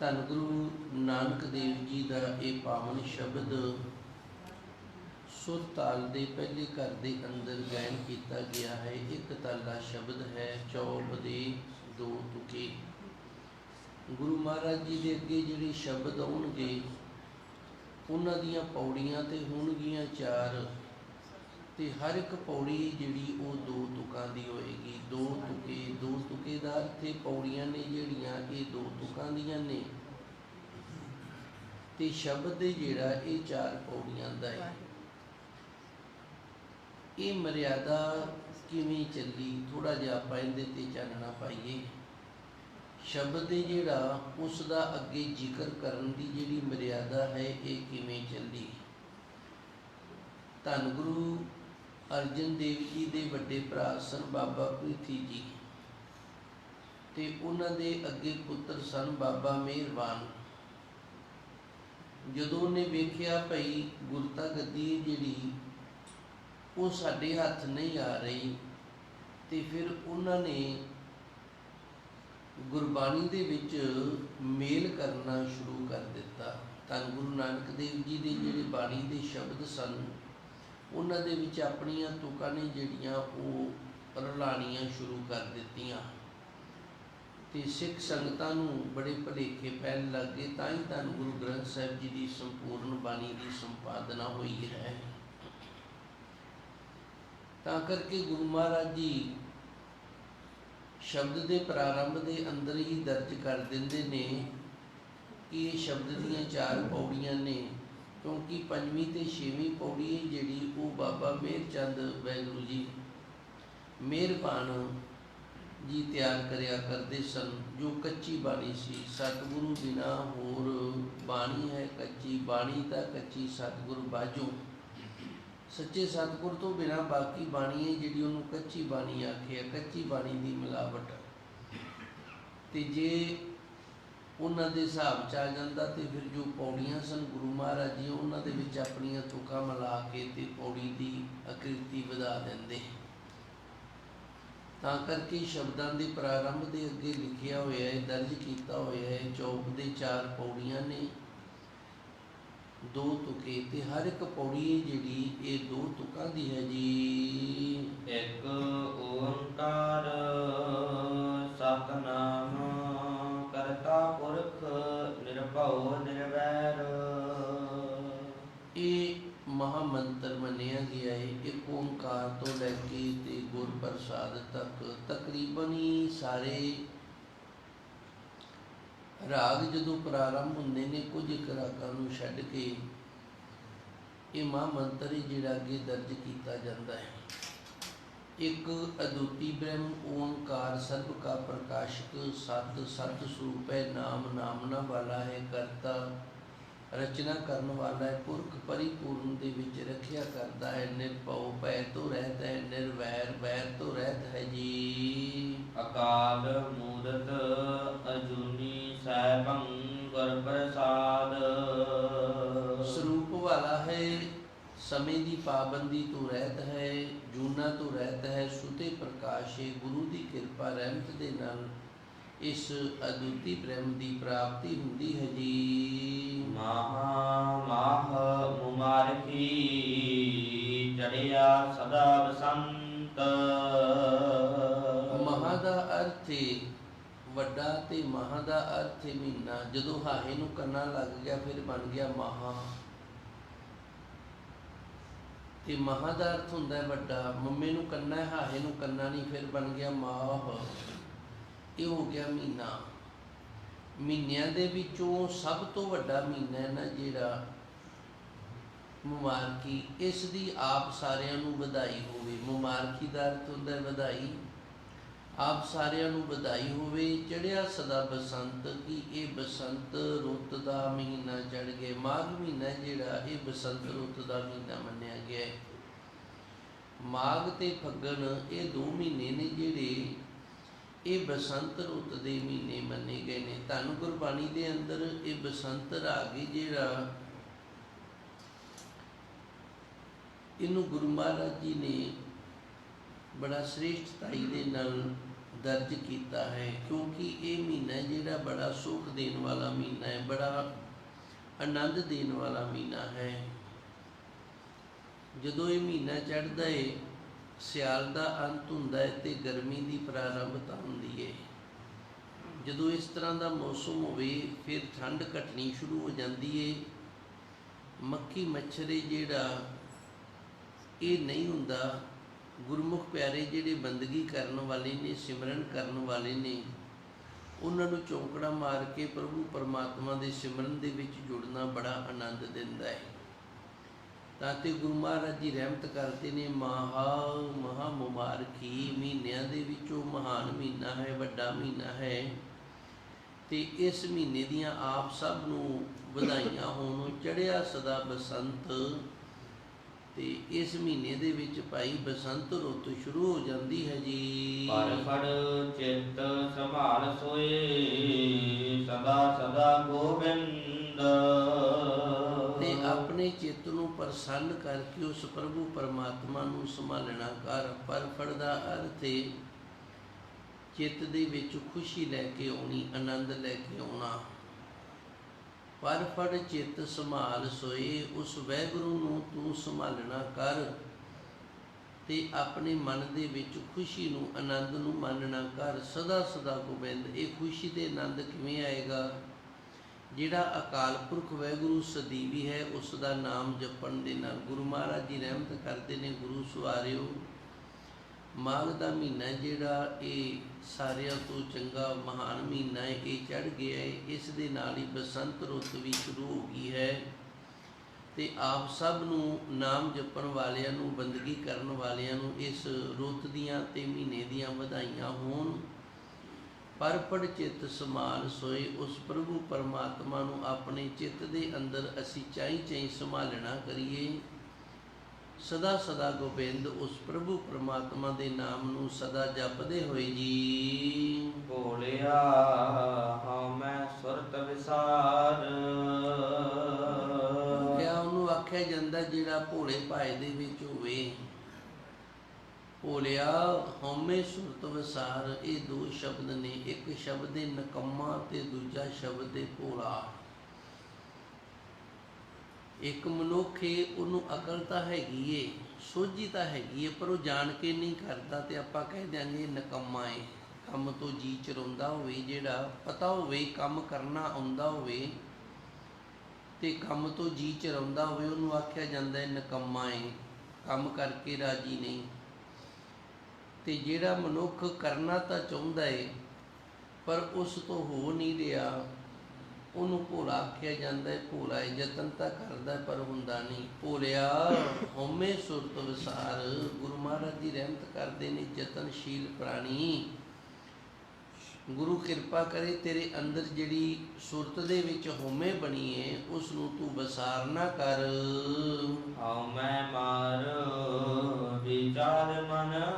ਧੰਨ ਗੁਰੂ ਨਾਨਕ ਦੇਵ ਜੀ ਦਾ ਇਹ ਪਾਵਨ ਸ਼ਬਦ ਸੁਰ ਤਾਲ ਦੇ ਪਹਿਲੇ ਘਰ ਦੇ ਅੰਦਰ ਗਾਇਨ ਕੀਤਾ ਗਿਆ ਹੈ। ਇੱਕ ਤਾਲਾ ਸ਼ਬਦ ਹੈ ਚੌਪ ਦੇ ਦੋ ਤੁਕੇ। ਗੁਰੂ ਮਹਾਰਾਜ ਜੀ ਦੇ ਅੱਗੇ ਜਿਹੜੇ ਸ਼ਬਦ ਆਉਣਗੇ, ਉਹਨਾਂ ਦੀਆਂ ਪੌੜੀਆਂ ਤੇ ਹੋਣਗੀਆਂ ਚਾਰ। ਤੇ ਹਰ ਇੱਕ ਪੌੜੀ ਜਿਹੜੀ ਉਹ ਦੋ ਤੁਕਾਂ ਦੀ ਹੋਏਗੀ। ਦੋ ਤੁਕੇ ਦੋ ਤੁਕੇ ਦਾ ਇੱਥੇ ਹੈ ਪੌੜੀਆਂ ਨੇ ਜਿਹੜੀਆਂ, ਇਹ ਦੋ ਤੁਕਾਂ ਦੀਆਂ ਨੇ। ਤੇ ਸ਼ਬਦ ਜਿਹੜਾ, ਇਹ ਚਾਰ ਪੌੜੀਆਂ ਦਾ ਹੈ। ਇਹ ਮਰਿਆਦਾ ਕਿਵੇਂ ਚੱਲੀ? ਥੋੜਾ ਜਿਹਾ ਆਪਾਂ ਇਹਦੇ ਤੇ ਚਾਨਣਾ ਪਾਈਏ। ਸ਼ਬਦ ਜਿਹੜਾ, ਉਸ ਦਾ ਅੱਗੇ ਜ਼ਿਕਰ ਕਰਨ ਦੀ ਜਿਹੜੀ ਮਰਿਆਦਾ ਹੈ, ਇਹ ਕਿਵੇਂ ਚੱਲੀ? ਧੰਨ ਗੁਰੂ ਅਰਜਨ ਦੇਵ ਜੀ ਦੇ ਵੱਡੇ ਭਰਾ ਸਨ ਬਾਬਾ ਪ੍ਰੀਤੀ ਜੀ। ਤੇ ਉਹਨਾਂ ਦੇ ਅੱਗੇ ਪੁੱਤਰ ਸਨ ਬਾਬਾ ਮਿਹਰਬਾਨ ਜਦੋਂ ਉਹਨੇ ਵੇਖਿਆ ਭਈ ਗੁਰਤਾ ਗੱਦੀ ਜਿਹੜੀ, ਉਹ ਸਾਡੇ ਹੱਥ ਨਹੀਂ ਆ ਰਹੀ, ਤੇ ਫਿਰ ਉਹਨਾਂ ਨੇ ਗੁਰਬਾਣੀ ਦੇ ਵਿੱਚ ਮੇਲ ਕਰਨਾ ਸ਼ੁਰੂ ਕਰ ਦਿੱਤਾ। ਤਾਂ ਗੁਰੂ ਨਾਨਕ ਦੇਵ ਜੀ ਦੇ ਜਿਹੜੇ ਬਾਣੀ ਦੇ ਸ਼ਬਦ ਸਨ ਉਹਨਾਂ ਦੇ ਵਿੱਚ ਆਪਣੀਆਂ ਤੁਕਾਂ ਨੇ ਜਿਹੜੀਆਂ ਉਹ ਰਲਾਣੀਆਂ ਸ਼ੁਰੂ ਕਰ ਦਿੱਤੀਆਂ। ਤੇ ਸਿੱਖ ਸੰਗਤਾਂ ਨੂੰ ਬੜੇ ਭਲੇਖੇ ਪੈਣ ਲੱਗੇ ਤਾਂ ਹੀ ਧੰਨ ਗੁਰੂ ਗ੍ਰੰਥ ਸਾਹਿਬ ਜੀ ਦੀ ਸੰਪੂਰਨ ਬਾਣੀ ਦੀ ਸੰਪਾਦਨਾ ਹੋਈ ਹੈ। ਤਾਂ ਕਰਕੇ ਗੁਰੂ ਮਹਾਰਾਜ ਜੀ ਸ਼ਬਦ ਦੇ ਪ੍ਰਾਰੰਭ ਦੇ ਅੰਦਰ ਹੀ ਦਰਜ ਕਰ ਦਿੰਦੇ ਨੇ ਕਿ ਇਹ ਸ਼ਬਦ ਦੀਆਂ ਚਾਰ ਪੌੜੀਆਂ ਨੇ, ਕਿਉਂਕਿ ਪੰਜਵੀਂ ਤੇ ਛੇਵੀਂ ਪੌੜੀ ਜਿਹੜੀ ਬਾਬਾ ਮੇਰ ਚੰਦ ਵੈਗੁਰੂ ਜੀ ਮਿਹਰਬਾਨ ਜੀ ਤਿਆਰ ਕਰਿਆ ਕਰਦੇ ਸਨ, ਜੋ ਕੱਚੀ ਬਾਣੀ ਸੀ। ਸਤਿਗੁਰੂ ਬਿਨਾ ਹੋਰ ਬਾਣੀ ਹੈ ਕੱਚੀ ਬਾਣੀ ਤਾਂ ਕੱਚੀ ਸਤਿਗੁਰ ਬਾਝੋ। ਸੱਚੇ ਸਤਿਗੁਰ ਤੋਂ ਬਿਨਾ ਬਾਕੀ ਬਾਣੀ ਹੈ ਜਿਹੜੀ ਉਹਨੂੰ ਕੱਚੀ ਬਾਣੀ ਆਖਿਆ ਕੱਚੀ ਬਾਣੀ ਦੀ ਮਿਲਾਵਟ। ਤੇ ਜੇ ਉਹਨਾਂ ਦੇ ਹਿਸਾਬ ਚ ਆ ਜਾਂਦਾ ਤੇ ਫਿਰ ਜੋ ਪੌੜੀਆਂ ਸਨ, ਗੁਰੂ ਮਹਾਰਾਜ ਜੀ ਉਹਨਾਂ ਦੇ ਵਿੱਚ ਆਪਣੀਆਂ ਤੁਕਾਂ ਮਿਲਾ ਕੇ ਤੇ ਪੌੜੀ ਦੀ ਆਕ੍ਰਿਤੀ ਵਧਾ ਦਿੰਦੇ। ਤਾਂ ਕਰਕੇ ਸ਼ਬਦਾਂ ਦੇ ਪ੍ਰਾਰੰਭ ਦੇ ਅੱਗੇ ਲਿਖਿਆ ਹੋਇਆ ਹੈ, ਦਰਜ ਕੀਤਾ ਹੋਇਆ ਹੈ, ਚੌਕ ਦੇ ਚਾਰ ਪੌੜੀਆਂ ਨੇ ਦੋ ਤੁਕੇ ਤੇ ਹਰ ਇੱਕ ਪੌੜੀ ਜਿਹੜੀ, ਇਹ ਦੋ ਤੁਕਾਂ ਦੀ ਹੈ ਜੀ। ਇੱਕ ਓੰਕਾਰ ਸਤਨਾਮ ਨਿਰਭਉ ਨਿਰਵੈਰ। ਇਹ ਮਹਾ ਮੰਤਰ ਮੰਨਿਆ ਗਿਆ ਹੈ ਕਿ ਓੰਕਾਰ ਤੋਂ ਲੈ ਕੇ ਤੇ ਗੁਰ ਪ੍ਰਸਾਦ ਤੱਕ ਤਕਰੀਬਨ ਹੀ ਸਾਰੇ ਰਾਗ ਜਦੋਂ ਪ੍ਰਾਰੰਭ ਹੁੰਦੇ ਨੇ, ਕੁਝ ਇੱਕ ਰਾਗਾਂ ਨੂੰ ਛੱਡ ਕੇ ਇਹ ਮਹਾ ਮੰਤਰ ਜਿਹੜਾ ਅੱਗੇ ਦਰਜ ਕੀਤਾ ਜਾਂਦਾ ਹੈ। ਇੱਕ ਅਦੁੱਤੀ ਬ੍ਰਹਮ ਓੰਕਾਰ ਸਰਬ ਕਾ ਪ੍ਰਕਾਸ਼ਕ ਸਤ ਸਤ ਸਰੂਪ ਹੈ ਨਾਮ ਨਾਮਨਾ ਵਾਲਾ ਹੈ ਕਰਤਾ ਰਚਨਾ ਕਰਨ ਵਾਲਾ ਹੈ ਪੁਰਖ ਪਰਿਪੂਰਨ ਦੇ ਵਿੱਚ ਰੱਖਿਆ ਕਰਦਾ ਹੈ ਨਿਰਭਉ ਭੈ ਤੋਂ ਰਹਿਤ ਹੈ ਨਿਰਵੈਰ ਵੈਰ ਤੋਂ ਰਹਿਤ ਹੈ ਜੀ। ਅਕਾਲ ਮੂਰਤ ਅਜੂਨੀ ਸੈਭੰ ਗੁਰ ਪ੍ਰਸਾਦ। ਸਰੂਪ ਵਾਲਾ ਹੈ ਸਮੇਂ ਦੀ ਪਾਬੰਦੀ ਤੋਂ ਰਹਿਤ ਹੈ ਜੂਨਾ ਤੋਂ ਰਹਿਤ ਹੈ ਸੁਤੇ ਪ੍ਰਕਾਸ਼ ਗੁਰੂ ਦੀ ਕਿਰਪਾ ਰਹਿਮਤ ਦੇ ਨਾਲ ਇਸ ਅਦੁੱਤੀ ਬ੍ਰਹਮ ਦੀ ਪ੍ਰਾਪਤੀ ਹੁੰਦੀ ਹੈ ਜੀ। ਮਹਾ ਮਾਹ ਮੁਮਾਰਕੀ ਚੜਿਆ ਸਦਾ ਬਸੰਤ। ਮਹਾ ਦਾ ਅਰਥ ਹੈ ਵੱਡਾ ਤੇ ਮਹਾ ਦਾ ਅਰਥ ਹੈ ਮਹੀਨਾ। ਜਦੋਂ ਹਾਹੇ ਨੂੰ ਕੰਨਾ ਲੱਗ ਗਿਆ ਫਿਰ ਬਣ ਗਿਆ ਮਹਾ। ਤੇ ਮਹਾ ਦਾ ਅਰਥ ਹੁੰਦਾ ਹੈ ਵੱਡਾ, ਮੰਮੇ ਨੂੰ ਕੰਨਾ ਹੈ, ਹਾਹੇ ਨੂੰ ਕੰਨਾ ਨਹੀਂ, ਫਿਰ ਬਣ ਗਿਆ ਮਾਹ। ਇਹ ਹੋ ਗਿਆ ਮਹੀਨਾ। ਮਹੀਨਿਆਂ ਦੇ ਵਿੱਚੋਂ ਸਭ ਤੋਂ ਵੱਡਾ ਮਹੀਨਾ ਹੈ ਨਾ ਜਿਹੜਾ ਮੁਬਾਰਕੀ, ਇਸ ਦੀ ਆਪ ਸਾਰਿਆਂ ਨੂੰ ਵਧਾਈ ਹੋਵੇ। ਮੁਬਾਰਕੀ ਦਾ ਅਰਥ ਹੁੰਦਾ ਹੈ ਵਧਾਈ। ਆਪ ਸਾਰਿਆਂ ਨੂੰ ਵਧਾਈ ਹੋਵੇ ਚੜਿਆ ਸਦਾ ਬਸੰਤ, ਕੀ ਇਹ ਬਸੰਤ ਰੁੱਤ ਦਾ ਮਹੀਨਾ ਚੜ ਗਿਆ। ਮਾਘ ਮਹੀਨਾ ਜਿਹੜਾ, ਇਹ ਬਸੰਤ ਰੁੱਤ ਦਾ ਮਹੀਨਾ ਮੰਨਿਆ ਗਿਆ ਹੈ। ਮਾਘ ਤੇ ਫੱਗਣ ਇਹ ਦੋ ਮਹੀਨੇ ਨੇ ਜਿਹੜੇ ਇਹ ਬਸੰਤ ਰੁੱਤ ਦੇ ਮਹੀਨੇ ਮੰਨੇ ਗਏ ਨੇ। ਧੰਨ ਗੁਰਬਾਣੀ ਦੇ ਅੰਦਰ ਇਹ ਬਸੰਤ ਰਾਗ ਜਿਹੜਾ ਇਹਨੂੰ ਗੁਰੂ ਮਹਾਰਾਜ ਜੀ ਨੇ ਬੜਾ ਸ੍ਰੇਸ਼ਟਤਾਈ ਦੇ ਨਾਲ ਦਰਜ ਕੀਤਾ ਹੈ, ਕਿਉਂਕਿ ਇਹ ਮਹੀਨਾ ਜਿਹੜਾ ਬੜਾ ਸੁਖ ਦੇਣ ਵਾਲਾ ਮਹੀਨਾ ਹੈ, ਬੜਾ ਆਨੰਦ ਦੇਣ ਵਾਲਾ ਮਹੀਨਾ ਹੈ। ਜਦੋਂ ਇਹ ਮਹੀਨਾ ਚੜ੍ਹਦਾ ਏ, ਸਿਆਲ ਦਾ ਅੰਤ ਹੁੰਦਾ ਹੈ ਤੇ ਗਰਮੀ ਦੀ ਪ੍ਰਾਰੰਭਤਾ ਹੁੰਦੀ ਹੈ ਜਦੋਂ ਇਸ ਤਰ੍ਹਾਂ ਦਾ ਮੌਸਮ ਹੋਵੇ, ਫਿਰ ਠੰਡ ਘਟਣੀ ਸ਼ੁਰੂ ਹੋ ਜਾਂਦੀ ਹੈ ਮੱਕੀ ਮੱਛਰੇ ਜਿਹੜਾ, ਇਹ ਨਹੀਂ ਹੁੰਦਾ। ਗੁਰਮੁਖ ਪਿਆਰੇ ਜਿਹੜੇ ਬੰਦਗੀ ਕਰਨ ਵਾਲੇ ਨੇ, ਸਿਮਰਨ ਕਰਨ ਵਾਲੇ ਨੇ, ਉਹਨਾਂ ਨੂੰ ਚੌਂਕੜਾ ਮਾਰ ਕੇ ਪ੍ਰਭੂ ਪਰਮਾਤਮਾ ਦੇ ਸਿਮਰਨ ਦੇ ਵਿੱਚ ਜੁੜਨਾ ਬੜਾ ਆਨੰਦ ਦਿੰਦਾ ਹੈ। ਤਾਂ ਤੇ ਗੁਰੂ ਮਹਾਰਾਜ ਜੀ ਰਹਿਮਤ ਕਰਦੇ ਨੇ, ਮਹਾ ਮਹਾ ਮੁਬਾਰਕੀ ਮਹੀਨਿਆਂ ਦੇ ਵਿੱਚੋਂ ਮਹਾਨ ਮਹੀਨਾ ਹੈ, ਵੱਡਾ ਮਹੀਨਾ ਹੈ। ਤੇ ਇਸ ਮਹੀਨੇ ਦੀਆਂ ਆਪ ਸਭ ਨੂੰ ਵਧਾਈਆਂ ਹੋਣ ਚੜਿਆ ਸਦਾ ਬਸੰਤ ਤੇ ਇਸ ਮਹੀਨੇ ਦੇ ਵਿੱਚ ਭਾਈ ਬਸੰਤ ਰੁੱਤ ਸ਼ੁਰੂ ਹੋ ਜਾਂਦੀ ਹੈ ਜੀ। ਪਰ ਫੜ ਚਿੱਤ ਸੰਭਾਲ ਸੋਏ ਸਦਾ ਸਦਾ ਗੋਬਿੰਦ। ਤੇ ਆਪਣੇ ਚਿੱਤ ਨੂੰ ਪ੍ਰਸੰਨ ਕਰਕੇ ਉਸ ਪ੍ਰਭੂ ਪਰਮਾਤਮਾ ਨੂੰ ਸੰਭਾਲਣਾ ਕਰ ਪਰਫੜ ਦਾ ਅਰਥ ਹੈ ਚਿੱਤ ਦੇ ਵਿੱਚ ਖੁਸ਼ੀ ਲੈ ਕੇ ਆਉਣੀ ਆਨੰਦ ਲੈ ਕੇ ਆਉਣਾ। ਪਰਫੜ ਚਿੱਤ ਸੰਭਾਲ ਸੋਏ, ਉਸ ਵੈਗੁਰੂ ਨੂੰ ਤੂੰ ਸੰਭਾਲਣਾ ਕਰ ਤੇ ਆਪਣੇ ਮਨ ਦੇ ਵਿੱਚ ਖੁਸ਼ੀ ਨੂੰ, ਆਨੰਦ ਨੂੰ ਮੰਨਣਾ ਕਰ। ਸਦਾ ਸਦਾ ਗੋਬਿੰਦ, ਇਹ ਖੁਸ਼ੀ ਤੇ ਆਨੰਦ ਕਿਵੇਂ ਆਏਗਾ? ਜਿਹੜਾ ਅਕਾਲ ਪੁਰਖ ਵੈਗੁਰੂ ਸਦੀਵੀ ਹੈ, ਉਸ ਦਾ ਨਾਮ ਜਪਣ ਦੇ ਨਾਲ ਗੁਰੂ ਮਹਾਰਾਜ ਜੀ ਰਹਿਮਤ ਕਰਦੇ ਨੇ, ਗੁਰੂ ਸਵਾਰਿਓ। ਮਾਘ ਦਾ ਮਹੀਨਾ ਜਿਹੜਾ ਇਹ ਸਾਰਿਆਂ ਤੋਂ ਚੰਗਾ ਮਹਾਨ ਮਹੀਨਾ ਹੈ, ਇਹ ਚੜ ਗਿਆ ਹੈ, ਇਸ ਦੇ ਨਾਲ ਹੀ ਬਸੰਤ ਰੁੱਤ ਵੀ ਸ਼ੁਰੂ ਹੋ ਗਈ ਹੈ। ਤੇ ਆਪ ਸਭ ਨੂੰ ਨਾਮ ਜਪਣ ਵਾਲਿਆਂ ਨੂੰ, ਬੰਦਗੀ ਕਰਨ ਵਾਲਿਆਂ ਨੂੰ ਇਸ ਰੁੱਤ ਦੀਆਂ ਤੇ ਮਹੀਨੇ ਦੀਆਂ ਵਧਾਈਆਂ ਹੋਣ। ਪਰਪੜ ਚਿੱਤ ਸਮਾਨ ਸੋਏ, ਉਸ ਪ੍ਰਭੂ ਪਰਮਾਤਮਾ ਨੂੰ ਆਪਣੇ ਚਿੱਤ ਦੇ ਅੰਦਰ ਅਸੀਂ ਚਾਈ ਚਾਈ ਸੰਭਾਲਣਾ ਕਰੀਏ। ਸਦਾ ਸਦਾ ਗੋਬਿੰਦ ਉਸ ਪ੍ਰਭੂ ਪਰਮਾਤਮਾ ਦੇ ਨਾਮ ਨੂੰ ਸਦਾ ਜਪਦੇ ਹੋਏ ਜੀ। ਭੋਲਿਆ ਹਾਂ ਮੈਂ ਸੁਰਤ ਵਿਸਾਰ। ਕਿਆ ਉਹਨੂੰ ਆਖਿਆ ਜਾਂਦਾ ਜਿਹੜਾ ਭੋਲੇ ਭਾਏ ਦੇ ਵਿੱਚ ਹੋਵੇ। ਭੋਲਿਆ ਹਉਮੈ ਸੁਰਤ ਵਿਸਾਰ ਇਹ ਦੋ ਸ਼ਬਦ ਨੇ ਇੱਕ ਸ਼ਬਦ ਹੈ ਨਕਮਾ ਤੇ ਦੂਜਾ ਸ਼ਬਦ ਹੈ ਭੋਲਾ। ਇੱਕ ਮਨੁੱਖ ਏ ਉਹਨੂੰ ਅਕਲ ਤਾਂ ਹੈਗੀ ਏ, ਸੋਝੀ ਤਾਂ ਹੈਗੀ ਏ, ਪਰ ਉਹ ਜਾਣ ਕੇ ਨਹੀਂ ਕਰਦਾ ਤੇ ਆਪਾਂ ਕਹਿ ਦਿਆਂਗੇ ਇਹ ਨਕਮਾ ਏ। ਕੰਮ ਤੋਂ ਜੀ ਚਰਾਉਂਦਾ ਹੋਵੇ, ਜਿਹੜਾ ਪਤਾ ਹੋਵੇ, ਕੰਮ ਕਰਨਾ ਆਉਂਦਾ ਹੋਵੇ ਤੇ ਕੰਮ ਤੋਂ ਜੀ ਚਰਾਉਂਦਾ ਹੋਵੇ, ਉਹਨੂੰ ਆਖਿਆ ਜਾਂਦਾ ਹੈ ਨਕਮਾ ਏ, ਕੰਮ ਕਰਕੇ ਰਾਜੀ ਨਹੀਂ। ਤੇ ਜਿਹੜਾ ਮਨੁੱਖ ਕਰਨਾ ਤਾਂ ਚਾਹੁੰਦਾ ਏ, ਪਰ ਉਸ ਤੋਂ ਹੋ ਨਹੀਂ ਰਿਹਾ। ਉਹਨੂੰ ਭੋਲਾ ਆਖਿਆ ਜਾਂਦਾ ਹੈ, ਭੋਲਾ ਯਤਨ ਤਾਂ ਕਰਦਾ ਪਰ ਹੁੰਦਾ ਨਹੀਂ। ਭੋਲਿਆ, ਹਉਮੈ ਸੁਰਤ ਵਿਸਾਰ। ਗੁਰੂ ਮਹਾਰਾਜ ਜੀ ਰਹਿਮਤ ਕਰਦੇ ਨੇ ਯਤਨਸ਼ੀਲ ਪ੍ਰਾਣੀ। ਗੁਰੂ ਕਿਰਪਾ ਕਰੇ ਤੇਰੇ ਅੰਦਰ ਜਿਹੜੀ ਸੁਰਤ ਦੇ ਵਿੱਚ ਹਉਮੈ ਬਣੀ ਹੈ ਉਸ ਨੂੰ ਤੂੰ ਵਿਸਾਰ ਨਾ ਕਰ। ਹਉ ਮਾਰ, ਵਿਚਾਰ ਮਨ,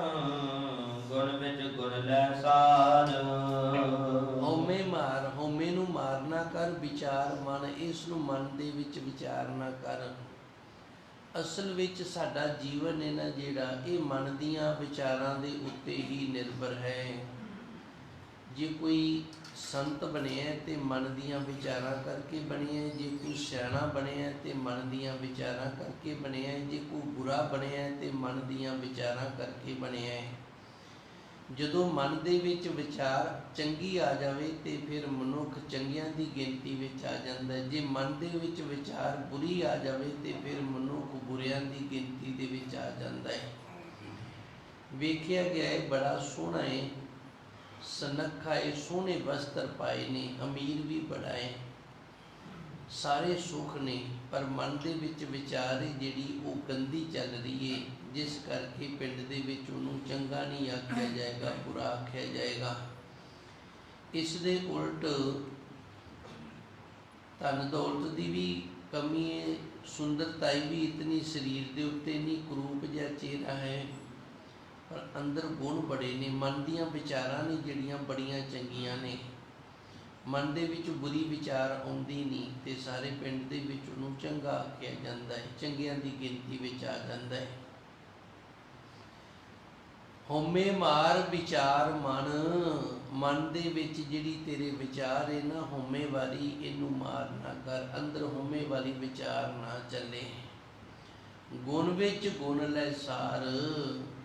ਗੁਣ ਵਿੱਚ ਗੁਣ ਲੈ ਸਾਰ। ਨੂੰ ਮਨ ਦੇ ਵਿੱਚ ਵਿਚਾਰ ਨਾ ਕਰ। ਅਸਲ ਵਿੱਚ ਸਾਡਾ ਜੀਵਨ ਹੈ ਨਾ ਜਿਹੜਾ, ਇਹ ਮਨ ਦੀਆਂ ਵਿਚਾਰਾਂ ਦੇ ਉੱਤੇ ਹੀ ਨਿਰਭਰ ਹੈ। ਜੇ ਕੋਈ ਸੰਤ ਬਣਿਆ ਹੈ ਤੇ ਮਨ ਦੀਆਂ ਵਿਚਾਰਾਂ ਕਰਕੇ ਬਣਿਆ ਜੇ ਕੋਈ ਸਿਆਣਾ ਬਣਿਆ ਹੈ ਤੇ ਮਨ ਦੀਆਂ ਵਿਚਾਰਾਂ ਕਰਕੇ ਬਣਿਆ ਹੈ, ਜੇ ਕੋਈ ਬੁਰਾ ਬਣਿਆ ਹੈ ਤੇ ਮਨ ਦੀਆਂ ਵਿਚਾਰਾਂ ਕਰਕੇ ਬਣਿਆ ਹੈ। ਜਦੋਂ ਮਨ ਦੇ ਵਿੱਚ ਵਿਚਾਰ ਚੰਗੀ ਆ ਜਾਵੇ ਤੇ ਫਿਰ ਮਨੁੱਖ ਚੰਗਿਆਂ ਦੀ ਗਿਣਤੀ ਵਿੱਚ ਆ ਜਾਂਦਾ ਹੈ। ਜੇ ਮਨ ਦੇ ਵਿੱਚ ਵਿਚਾਰ ਬੁਰੀ ਆ ਜਾਵੇ ਤੇ ਫਿਰ ਮਨੁੱਖ ਬੁਰਿਆਂ ਦੀ ਗਿਣਤੀ ਦੇ ਵਿੱਚ ਆ ਜਾਂਦਾ ਹੈ। ਵੇਖਿਆ ਗਿਆ ਹੈ, ਬੜਾ ਸੋਹਣਾ ਹੈ। ਸਨੱਖਾ ਹੈ, ਸੋਹਣੇ ਵਸਤਰ ਪਾਏ ਨੇ, ਅਮੀਰ ਵੀ ਬੜਾ ਹੈ। ਸਾਰੇ ਸੁਖ ਨੇ। ਪਰ ਮਨ ਦੇ ਵਿੱਚ ਵਿਚਾਰ ਹੈ ਜਿਹੜੀ ਉਹ ਗੰਦੀ ਚੱਲ ਰਹੀ ਹੈ, ਜਿਸ ਕਰਕੇ ਪਿੰਡ ਦੇ ਵਿੱਚ ਉਹਨੂੰ ਚੰਗਾ ਨਹੀਂ ਆਖਿਆ ਜਾਏਗਾ, ਬੁਰਾ ਆਖਿਆ ਜਾਏਗਾ। ਇਸ ਦੇ ਉਲਟ ਧਨ ਦੌਲਤ ਦੀ ਵੀ ਕਮੀ ਹੈ, ਸੁੰਦਰਤਾਈ ਵੀ ਇਤਨੀ ਸਰੀਰ ਦੇ ਉੱਤੇ ਨਹੀਂ ਕਰੂਪ ਜਿਹਾ ਚਿਹਰਾ ਹੈ, ਪਰ ਅੰਦਰ ਗੁਣ ਬੜੇ ਨੇ, ਮਨ ਦੀਆਂ ਵਿਚਾਰਾਂ ਨੇ ਜਿਹੜੀਆਂ ਬੜੀਆਂ ਚੰਗੀਆਂ ਨੇ। ਮਨ ਦੇ ਵਿੱਚ ਬੁਰੀ ਵਿਚਾਰ ਆਉਂਦੀ ਨਹੀਂ ਤੇ ਸਾਰੇ ਪਿੰਡ ਦੇ ਵਿੱਚ ਉਹਨੂੰ ਚੰਗਾ ਆਖਿਆ ਜਾਂਦਾ ਹੈ, ਚੰਗਿਆਂ ਦੀ ਗਿਣਤੀ ਵਿੱਚ ਆ ਜਾਂਦਾ ਹੈ। ਹਉਮੈ ਮਾਰ ਵਿਚਾਰ ਮਨ ਮਨ ਦੇ ਵਿੱਚ ਜਿਹੜੀ ਤੇਰੇ ਵਿਚਾਰ ਹੈ ਨਾ, ਹਉਮੈ ਵਾਲੀ ਇਹਨੂੰ ਮਾਰ ਨਾ ਕਰ, ਅੰਦਰ ਹਉਮੈ ਵਾਲੀ ਵਿਚਾਰ ਨਾ ਚੱਲੇ। ਗੁਣ ਵਿੱਚ ਗੁਣ ਲੈ ਸਾਰ,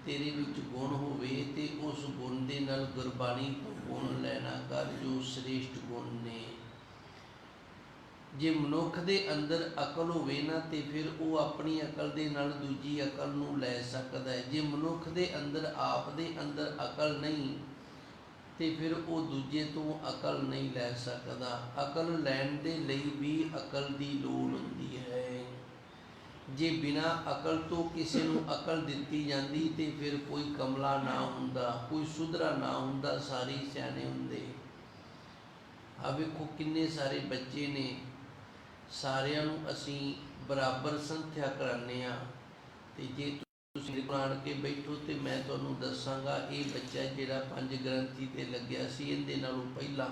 ਤੇਰੇ ਵਿੱਚ ਗੁਣ ਹੋਵੇ ਤੇ ਉਸ ਗੁਣ ਦੇ ਨਾਲ ਗੁਰਬਾਣੀ ਗੁਣ ਲੈਣਾ ਕਰ ਜੋ ਸ੍ਰੇਸ਼ਟ ਗੁਣ ਨੇ। ਜੇ ਮਨੁੱਖ ਦੇ ਅੰਦਰ ਅਕਲ ਹੋਵੇ ਨਾ, ਤੇ ਫਿਰ ਉਹ ਆਪਣੀ ਅਕਲ ਦੇ ਨਾਲ ਦੂਜੀ ਅਕਲ ਨੂੰ ਲੈ ਸਕਦਾ ਹੈ। ਜੇ ਮਨੁੱਖ ਦੇ ਅੰਦਰ, ਆਪ ਦੇ ਅੰਦਰ ਅਕਲ ਨਹੀਂ, ਤੇ ਫਿਰ ਉਹ ਦੂਜੇ ਤੋਂ ਅਕਲ ਨਹੀਂ ਲੈ ਸਕਦਾ। ਅਕਲ ਲੈਣ ਦੇ ਲਈ ਵੀ ਅਕਲ ਦੀ ਲੋੜ ਹੁੰਦੀ ਹੈ। ਜੇ ਬਿਨਾ ਅਕਲ ਤੋਂ ਕਿਸੇ ਨੂੰ ਅਕਲ ਦਿੱਤੀ ਜਾਂਦੀ ਤੇ ਫਿਰ ਕੋਈ ਕਮਲਾ ਨਾ ਹੁੰਦਾ, ਕੋਈ ਸੁਧਰਾ ਨਾ ਹੁੰਦਾ, ਸਾਰੇ ਸਿਆਣੇ ਹੁੰਦੇ। ਆ ਵੇਖੋ ਕਿੰਨੇ ਸਾਰੇ ਬੱਚੇ ਨੇ। ਸਾਰਿਆਂ ਨੂੰ ਅਸੀਂ ਬਰਾਬਰ ਸੰਥਿਆ ਕਰਾਉਂਦੇ ਆ ਤੇ ਜੇ ਤੁਸੀਂ ਕੁਰਾਨ ਕੇ ਬੈਠੋ ਤੇ ਮੈਂ ਤੁਹਾਨੂੰ ਦੱਸਾਂਗਾ, ਇਹ ਬੱਚਾ ਜਿਹੜਾ ਪੰਜ ਗ੍ਰੰਥੀ ਤੇ ਲੱਗਿਆ ਸੀ, ਇਹਦੇ ਨਾਲੋਂ ਪਹਿਲਾਂ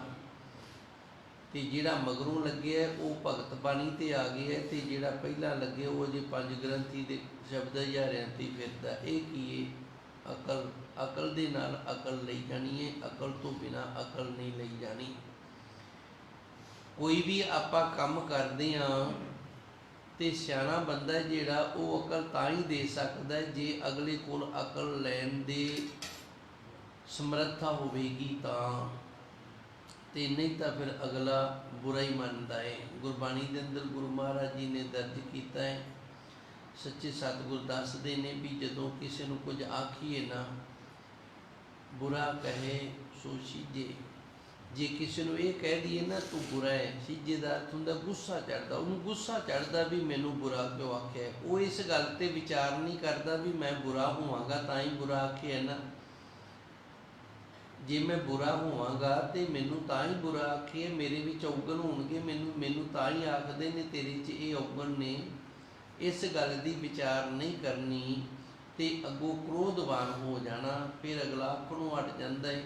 ਤੇ ਜਿਹੜਾ ਮਗਰੋਂ ਲੱਗਿਆ ਉਹ ਭਗਤ ਬਾਣੀ ਤੇ ਆ ਗਿਆ ਤੇ ਜਿਹੜਾ ਪਹਿਲਾਂ ਲੱਗਿਆ ਉਹ ਜੇ ਪੰਜ ਗ੍ਰੰਥੀ ਦੇ ਸ਼ਬਦ ਹਜ਼ਾਰਿਆਂ ਤੇ ਫਿਰਦਾ ਇਹ ਕੀ ਹੈ? ਅਕਲ ਅਕਲ ਦੇ ਨਾਲ ਅਕਲ ਲਈ ਜਾਣੀ ਹੈ, ਅਕਲ ਤੋਂ ਬਿਨਾ ਅਕਲ ਨਹੀਂ ਲਈ ਜਾਣੀ। ਕੋਈ ਵੀ ਆਪਾਂ ਕੰਮ ਕਰਦੇ ਆ ਤੇ ਸਿਆਣਾ ਬੰਦਾ ਜਿਹੜਾ, ਉਹ ਅਕਲ ਤਾਂ ਹੀ ਦੇ ਸਕਦਾ ਜੇ ਅਗਲੇ ਕੋਲ ਅਕਲ ਲੈਣ ਦੇ ਸਮਰੱਥਾ ਹੋਵੇਗੀ ਤਾਂ। ਤੇ ਨਹੀਂ ਤਾਂ ਫਿਰ ਅਗਲਾ ਬੁਰਾ ਹੀ ਮੰਨਦਾ ਹੈ। ਗੁਰਬਾਣੀ ਦੇ ਅੰਦਰ ਗੁਰੂ ਮਹਾਰਾਜ ਜੀ ਨੇ ਦਰਜ ਕੀਤਾ ਹੈ, ਸੱਚੇ ਸਤਿਗੁਰ ਦੱਸਦੇ ਨੇ ਵੀ ਜਦੋਂ ਕਿਸੇ ਨੂੰ ਕੁਝ ਆਖੀਏ ਨਾ, ਬੁਰਾ ਕਹੇ, ਸੋ ਸੀਜੇ। ਜੇ ਕਿਸੇ ਨੂੰ ਇਹ ਕਹਿ ਦਈਏ ਨਾ, ਤੂੰ ਬੁਰਾ ਹੈ, ਸੀਜੇ ਦਾ ਅਰਥ ਗੁੱਸਾ ਚੜਦਾ ਉਹਨੂੰ ਗੁੱਸਾ ਚੜਦਾ ਵੀ ਮੈਨੂੰ ਬੁਰਾ ਕਿਉਂ ਆਖਿਆ ਉਹ ਇਸ ਗੱਲ ਤੇ ਵਿਚਾਰ ਨਹੀਂ ਕਰਦਾ ਵੀ ਮੈਂ ਬੁਰਾ ਹੋਵਾਂਗਾ, ਤਾਂ ਹੀ ਬੁਰਾ ਆਖਿਆ ਨਾ। ਜੇ ਮੈਂ ਬੁਰਾ ਹੋਵਾਂਗਾ ਤੇ ਮੈਨੂੰ ਤਾਂ ਹੀ ਬੁਰਾ ਆਖੇ ਮੇਰੇ ਵਿੱਚ ਔਗਣ ਹੋਣਗੇ, ਮੈਨੂੰ ਮੈਨੂੰ ਤਾਂ ਹੀ ਆਖਦੇ ਨੇ ਤੇਰੇ 'ਚ ਇਹ ਔਗਣ ਨੇ। ਇਸ ਗੱਲ ਦੀ ਵਿਚਾਰ ਨਹੀਂ ਕਰਨੀ ਤੇ ਅੱਗੋਂ ਕ੍ਰੋਧਵਾਨ ਹੋ ਜਾਣਾ, ਫਿਰ ਅਗਲਾ ਅੱਖੋਂ ਹਟ ਜਾਂਦਾ ਹੈ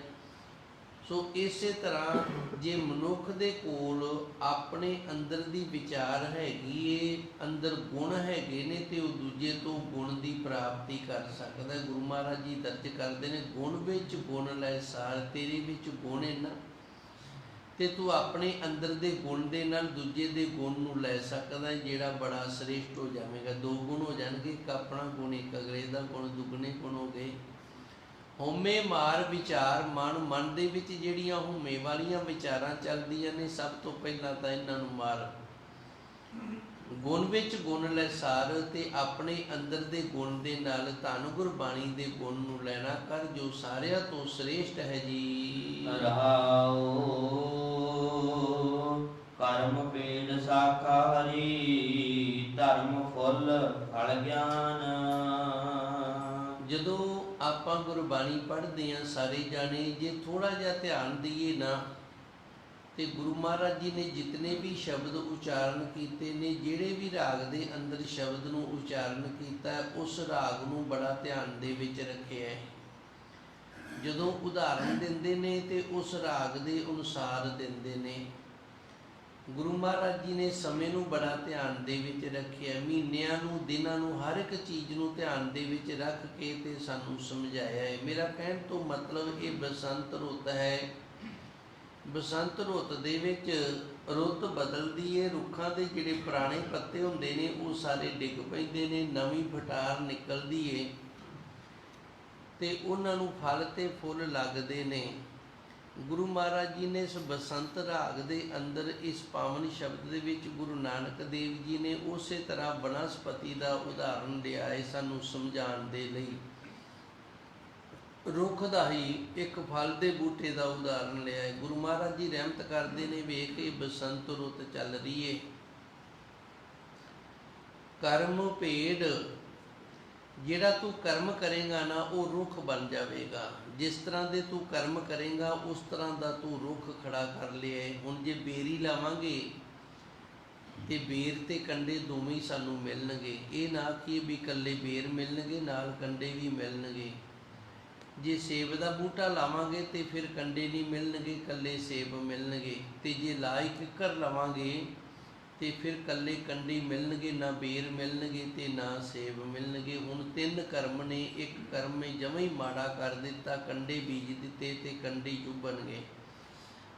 ਸੋ ਇਸੇ ਤਰ੍ਹਾਂ ਜੇ ਮਨੁੱਖ ਦੇ ਕੋਲ ਆਪਣੇ ਅੰਦਰ ਦੀ ਵਿਚਾਰ ਹੈਗੀ ਏ, ਅੰਦਰ ਗੁਣ ਹੈਗੇ ਨੇ ਤੇ ਉਹ ਦੂਜੇ ਤੋਂ ਗੁਣ ਦੀ ਪ੍ਰਾਪਤੀ ਕਰ ਸਕਦਾ। ਗੁਰੂ ਮਹਾਰਾਜ ਜੀ ਦਰਜ ਕਰਦੇ ਨੇ, ਗੁਣ ਵਿੱਚ ਗੁਣ ਲੈ ਸਾਰ, ਤੇਰੇ ਵਿੱਚ ਗੁਣ ਹੈ ਨਾ। ਤੇ ਤੂੰ ਆਪਣੇ ਅੰਦਰ ਦੇ ਗੁਣ ਦੇ ਨਾਲ ਦੂਜੇ ਦੇ ਗੁਣ ਨੂੰ ਲੈ ਸਕਦਾ ਜਿਹੜਾ ਬੜਾ ਸ੍ਰੇਸ਼ਟ ਹੋ ਜਾਵੇਗਾ। ਦੋ ਗੁਣ ਹੋ ਜਾਣਗੇ, ਇੱਕ ਆਪਣਾ ਗੁਣ, ਇੱਕ ਅਗਲੇ ਦਾ ਗੁਣ, ਦੁੱਗਣੇ ਗੁਣ ਹੋ ਗਏ। ਹਉਮੈ ਮਾਰ ਵਿਚਾਰ ਮਨ ਮਨ ਦੇ ਵਿੱਚ ਜਿਹੜੀਆਂ ਹਉਮੈ ਵਾਲੀਆਂ ਵਿਚਾਰਾਂ ਚੱਲਦੀਆਂ ਨੇ ਸਭ ਤੋਂ ਪਹਿਲਾਂ ਤਾਂ ਇਹਨਾਂ ਨੂੰ ਮਾਰ। ਗੁਣ ਵਿੱਚ ਗੁਣ ਲੈ ਸਾਰ ਤੇ ਆਪਣੇ ਅੰਦਰ ਦੇ ਗੁਣ ਦੇ ਨਾਲ ਧੰਨ ਗੁਰਬਾਣੀ ਦੇ ਗੁਣ ਨੂੰ ਲੈਣਾ ਕਰ ਜੋ ਸਾਰਿਆਂ ਤੋਂ ਸ੍ਰੇਸ਼ਟ ਹੈ ਜੀ। ਰਹਾਉ ਕਰਮ ਪੀੜ ਸਾਖਾ ਹਰੀ ਧਰਮ ਫੁੱਲ ਫਲ ਗਿਆਨ। ਜਦੋਂ ਆਪਾਂ ਗੁਰਬਾਣੀ ਪੜ੍ਹਦੇ ਹਾਂ ਸਾਰੇ ਜਾਣੇ, ਜੇ ਥੋੜਾ ਜਿਹਾ ਧਿਆਨ ਦਈਏ ਨਾ, ਤੇ ਗੁਰੂ ਮਹਾਰਾਜ ਜੀ ਨੇ ਜਿਤਨੇ ਵੀ ਸ਼ਬਦ ਉਚਾਰਨ ਕੀਤੇ ਨੇ, ਜਿਹੜੇ ਵੀ ਰਾਗ ਦੇ ਅੰਦਰ ਸ਼ਬਦ ਨੂੰ ਉਚਾਰਨ ਕੀਤਾ, ਉਸ ਰਾਗ ਨੂੰ ਬੜਾ ਧਿਆਨ ਦੇ ਵਿੱਚ ਰੱਖਿਆ ਹੈ। ਜਦੋਂ ਉਦਾਹਰਣ ਦਿੰਦੇ ਨੇ ਤੇ ਉਸ ਰਾਗ ਦੇ ਅਨੁਸਾਰ ਦਿੰਦੇ ਨੇ। ਗੁਰੂ ਮਹਾਰਾਜ ਜੀ ਨੇ ਸਮੇਂ ਨੂੰ ਬੜਾ ਧਿਆਨ ਦੇ ਵਿੱਚ ਰੱਖਿਆ, ਮਹੀਨਿਆਂ ਨੂੰ, ਦਿਨਾਂ ਨੂੰ, ਹਰ ਇੱਕ ਚੀਜ਼ ਨੂੰ ਧਿਆਨ ਦੇ ਵਿੱਚ ਰੱਖ ਕੇ ਤੇ ਸਾਨੂੰ ਸਮਝਾਇਆ ਹੈ। ਮੇਰਾ ਕਹਿਣ ਤੋਂ ਮਤਲਬ ਇਹ ਬਸੰਤ ਰੁੱਤ ਹੈ। ਬਸੰਤ ਰੁੱਤ ਦੇ ਵਿੱਚ ਰੁੱਤ ਬਦਲਦੀ ਹੈ ਰੁੱਖਾਂ ਦੇ ਜਿਹੜੇ ਪੁਰਾਣੇ ਪੱਤੇ ਹੁੰਦੇ ਨੇ, ਉਹ ਸਾਰੇ ਡਿੱਗ ਪੈਂਦੇ ਨੇ, ਨਵੀਂ ਫਟਾਰ ਨਿਕਲਦੀ ਏ ਤੇ ਉਹਨਾਂ ਨੂੰ ਫਲ ਤੇ ਫੁੱਲ ਲੱਗਦੇ ਨੇ। ਗੁਰੂ ਮਹਾਰਾਜ ਜੀ ਨੇ ਇਸ ਬਸੰਤ ਰਾਗ ਦੇ ਅੰਦਰ ਇਸ ਪਾਵਨ ਸ਼ਬਦ ਦੇ ਵਿੱਚ ਗੁਰੂ ਨਾਨਕ ਦੇਵ ਜੀ ਨੇ ਉਸੇ ਤਰ੍ਹਾਂ ਬਨਸਪਤੀ ਦਾ ਉਦਾਹਰਣ ਲਿਆ ਹੈ ਸਾਨੂੰ ਸਮਝਾਉਣ ਦੇ ਲਈ। ਰੁੱਖ ਦਾ ਹੀ ਇੱਕ ਫਲ ਦੇ ਬੂਟੇ ਦਾ ਉਦਾਹਰਣ ਲਿਆ ਹੈ। ਗੁਰੂ ਮਹਾਰਾਜ ਜੀ ਰਹਿਮਤ ਕਰਦੇ ਨੇ, ਵੇਖ ਕੇ ਬਸੰਤ ਰੁੱਤ ਚੱਲ ਰਹੀ ਏ। ਕਰਮ ਭੇਡ ਜਿਹੜਾ ਤੂੰ ਕਰਮ ਕਰੇਗਾ ਨਾ, ਉਹ ਰੁੱਖ ਬਣ ਜਾਵੇਗਾ। ਜਿਸ ਤਰ੍ਹਾਂ ਦੇ ਤੂੰ ਕਰਮ ਕਰੇਗਾ, ਉਸ ਤਰ੍ਹਾਂ ਦਾ ਤੂੰ ਰੁੱਖ ਖੜਾ ਕਰ ਲਿਆ ਹੈ। ਹੁਣ ਜੇ ਬੇਰੀ ਲਾਵਾਂਗੇ ਤੇ ਬੇਰ ਤੇ ਕੰਡੇ ਦੋਵੇਂ ਹੀ ਸਾਨੂੰ ਮਿਲਣਗੇ। ਇਹ ਨਾ ਕਿ ਵੀ ਇਕੱਲੇ ਬੇਰ ਮਿਲਣਗੇ, ਨਾਲ ਕੰਡੇ ਵੀ ਮਿਲਣਗੇ। ਜੇ ਸੇਬ ਦਾ ਬੂਟਾ ਲਾਵਾਂਗੇ ਤੇ ਫਿਰ ਕੰਡੇ ਨਹੀਂ ਮਿਲਣਗੇ, ਇਕੱਲੇ ਸੇਬ ਮਿਲਣਗੇ। ਤੇ ਜੇ ਲਾਈ ਕਿੱਕਰ ਲਵਾਂਗੇ ਤੇ ਫਿਰ ਕੱਲੇ ਕੰਡੇ ਮਿਲਣਗੇ, ਨਾ ਬੇਰ ਮਿਲਣਗੇ ਤੇ ਨਾ ਸੇਬ ਮਿਲਣਗੇ। ਹੁਣ ਤਿੰਨ ਕਰਮ ਨੇ, ਇੱਕ ਕਰਮ ਨੇ ਜਮਾਂ ਹੀ ਮਾੜਾ ਕਰ ਦਿੱਤਾ, ਕੰਡੇ ਬੀਜ ਦਿੱਤੇ ਤੇ ਕੰਡੇ ਚੁੱਭਣਗੇ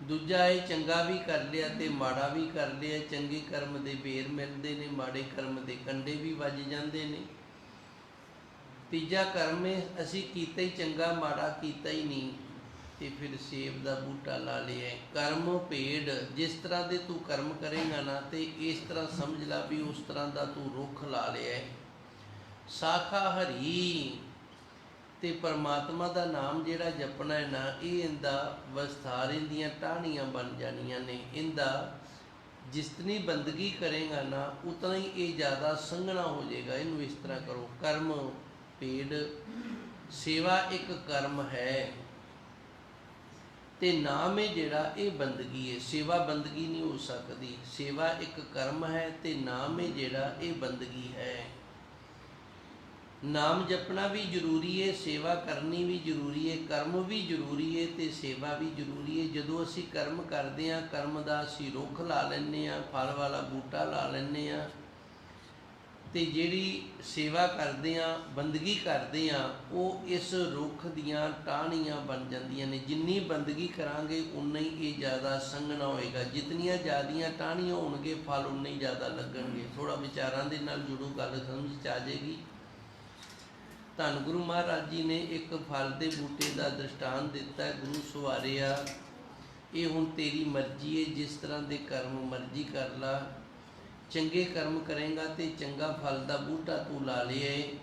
ਦੂਜਾ ਇਹ ਚੰਗਾ ਵੀ ਕਰ ਲਿਆ ਤੇ ਮਾੜਾ ਵੀ ਕਰ ਲਿਆ, ਚੰਗੇ ਕਰਮ ਦੇ ਬੇਰ ਮਿਲਦੇ ਨੇ, ਮਾੜੇ ਕਰਮ ਦੇ ਕੰਡੇ ਵੀ ਵੱਜ ਜਾਂਦੇ ਨੇ। ਤੀਜਾ ਕਰਮ ਹੈ, ਅਸੀਂ ਕੀਤਾ ਹੀ ਚੰਗਾ, ਮਾੜਾ ਕੀਤਾ ਹੀ ਨਹੀਂ। ਤੇ ਫਿਰ ਸੇਬ ਦਾ ਬੂਟਾ ਲਾ ਲਿਆ। ਕਰਮ ਭੇਡ, ਜਿਸ ਤਰ੍ਹਾਂ ਦੇ ਤੂੰ ਕਰਮ ਕਰੇਗਾ ਨਾ, ਤੇ ਇਸ ਤਰ੍ਹਾਂ ਸਮਝ ਲਾ ਵੀ ਉਸ ਤਰ੍ਹਾਂ ਦਾ ਤੂੰ ਰੁੱਖ ਲਾ ਲਿਆ। ਸਾਖਾ ਹਰੀ, ਤੇ ਪਰਮਾਤਮਾ ਦਾ ਨਾਮ ਜਿਹੜਾ ਜਪਣਾ ਹੈ ਨਾ, ਇਹ ਇਹਦਾ ਵਸਥਾਰ, ਇਹਦੀਆਂ ਟਾਹਣੀਆਂ ਬਣ ਜਾਣੀਆਂ ਨੇ। ਇਹਦਾ ਜਿਤਨੀ ਬੰਦਗੀ ਕਰੇਗਾ ਨਾ, ਉਤਨਾ ਹੀ ਇਹ ਜ਼ਿਆਦਾ ਸੰਘਣਾ ਹੋ ਜਾਏਗਾ। ਇਹਨੂੰ ਇਸ ਤਰ੍ਹਾਂ ਕਰੋ। ਕਰਮ ਪੇੜ ਸੇਵਾ ਇੱਕ ਕਰਮ ਹੈ। ਤੇ ਨਾਮ ਹੈ ਜਿਹੜਾ ਇਹ ਬੰਦਗੀ ਹੈ, ਸੇਵਾ ਬੰਦਗੀ ਨਹੀਂ ਹੋ ਸਕਦੀ। ਸੇਵਾ ਇੱਕ ਕਰਮ ਹੈ ਤੇ ਨਾਮ ਹੈ ਜਿਹੜਾ ਇਹ ਬੰਦਗੀ ਹੈ। ਨਾਮ ਜਪਣਾ ਵੀ ਜ਼ਰੂਰੀ ਹੈ, ਸੇਵਾ ਕਰਨੀ ਵੀ ਜ਼ਰੂਰੀ ਹੈ, ਕਰਮ ਵੀ ਜ਼ਰੂਰੀ ਹੈ ਤੇ ਸੇਵਾ ਵੀ ਜ਼ਰੂਰੀ ਹੈ। ਜਦੋਂ ਅਸੀਂ ਕਰਮ ਕਰਦੇ ਹਾਂ, ਕਰਮ ਦਾ ਅਸੀਂ ਰੁੱਖ ਲਾ ਲੈਂਦੇ ਹਾਂ, ਫਲ ਵਾਲਾ ਬੂਟਾ ਲਾ ਲੈਂਦੇ ਹਾਂ ਤੇ ਜਿਹੜੀ ਸੇਵਾ ਕਰਦੇ ਆ, ਬੰਦਗੀ ਕਰਦੇ ਆ, ਉਹ ਇਸ ਰੁੱਖ ਦੀਆਂ ਟਾਹਣੀਆਂ ਬਣ ਜਾਂਦੀਆਂ ਨੇ। ਜਿੰਨੀ ਬੰਦਗੀ ਕਰਾਂਗੇ, ਉਨਾ ਹੀ ਇਹ ਜ਼ਿਆਦਾ ਸੰਘਣਾ ਹੋਏਗਾ। ਜਿਤਨੀਆਂ ਜ਼ਿਆਦੀਆਂ ਟਾਹਣੀਆਂ ਹੋਣਗੇ, ਫਲ ਉਨੇ ਹੀ ਜ਼ਿਆਦਾ ਲੱਗਣਗੇ। ਥੋੜਾ ਵਿਚਾਰਾਂ ਦੇ ਨਾਲ ਜੁੜੋ, ਗੱਲ ਸਮਝ ਚ ਆ ਜਾਏਗੀ। ਧੰਨ ਗੁਰੂ ਮਹਾਰਾਜ ਜੀ ਨੇ ਇੱਕ ਫਲ ਦੇ ਬੂਟੇ ਦਾ ਦ੍ਰਿਸ਼ਟਾਂਤ ਦਿੱਤਾ ਗੁਰੂ ਸਵਾਰਿਆ, ਇਹ ਹੁਣ ਤੇਰੀ ਮਰਜ਼ੀ ਹੈ ਜਿਸ ਤਰ੍ਹਾਂ ਦੇ ਕਰਮ ਮਰਜ਼ੀ ਕਰ ਲਾ ਚੰਗੇ ਕਰਮ ਕਰੇਗਾ ਤੇ ਚੰਗਾ ਫਲ ਦਾ ਬੂਟਾ ਤੂੰ ਲਾ ਲਿਆ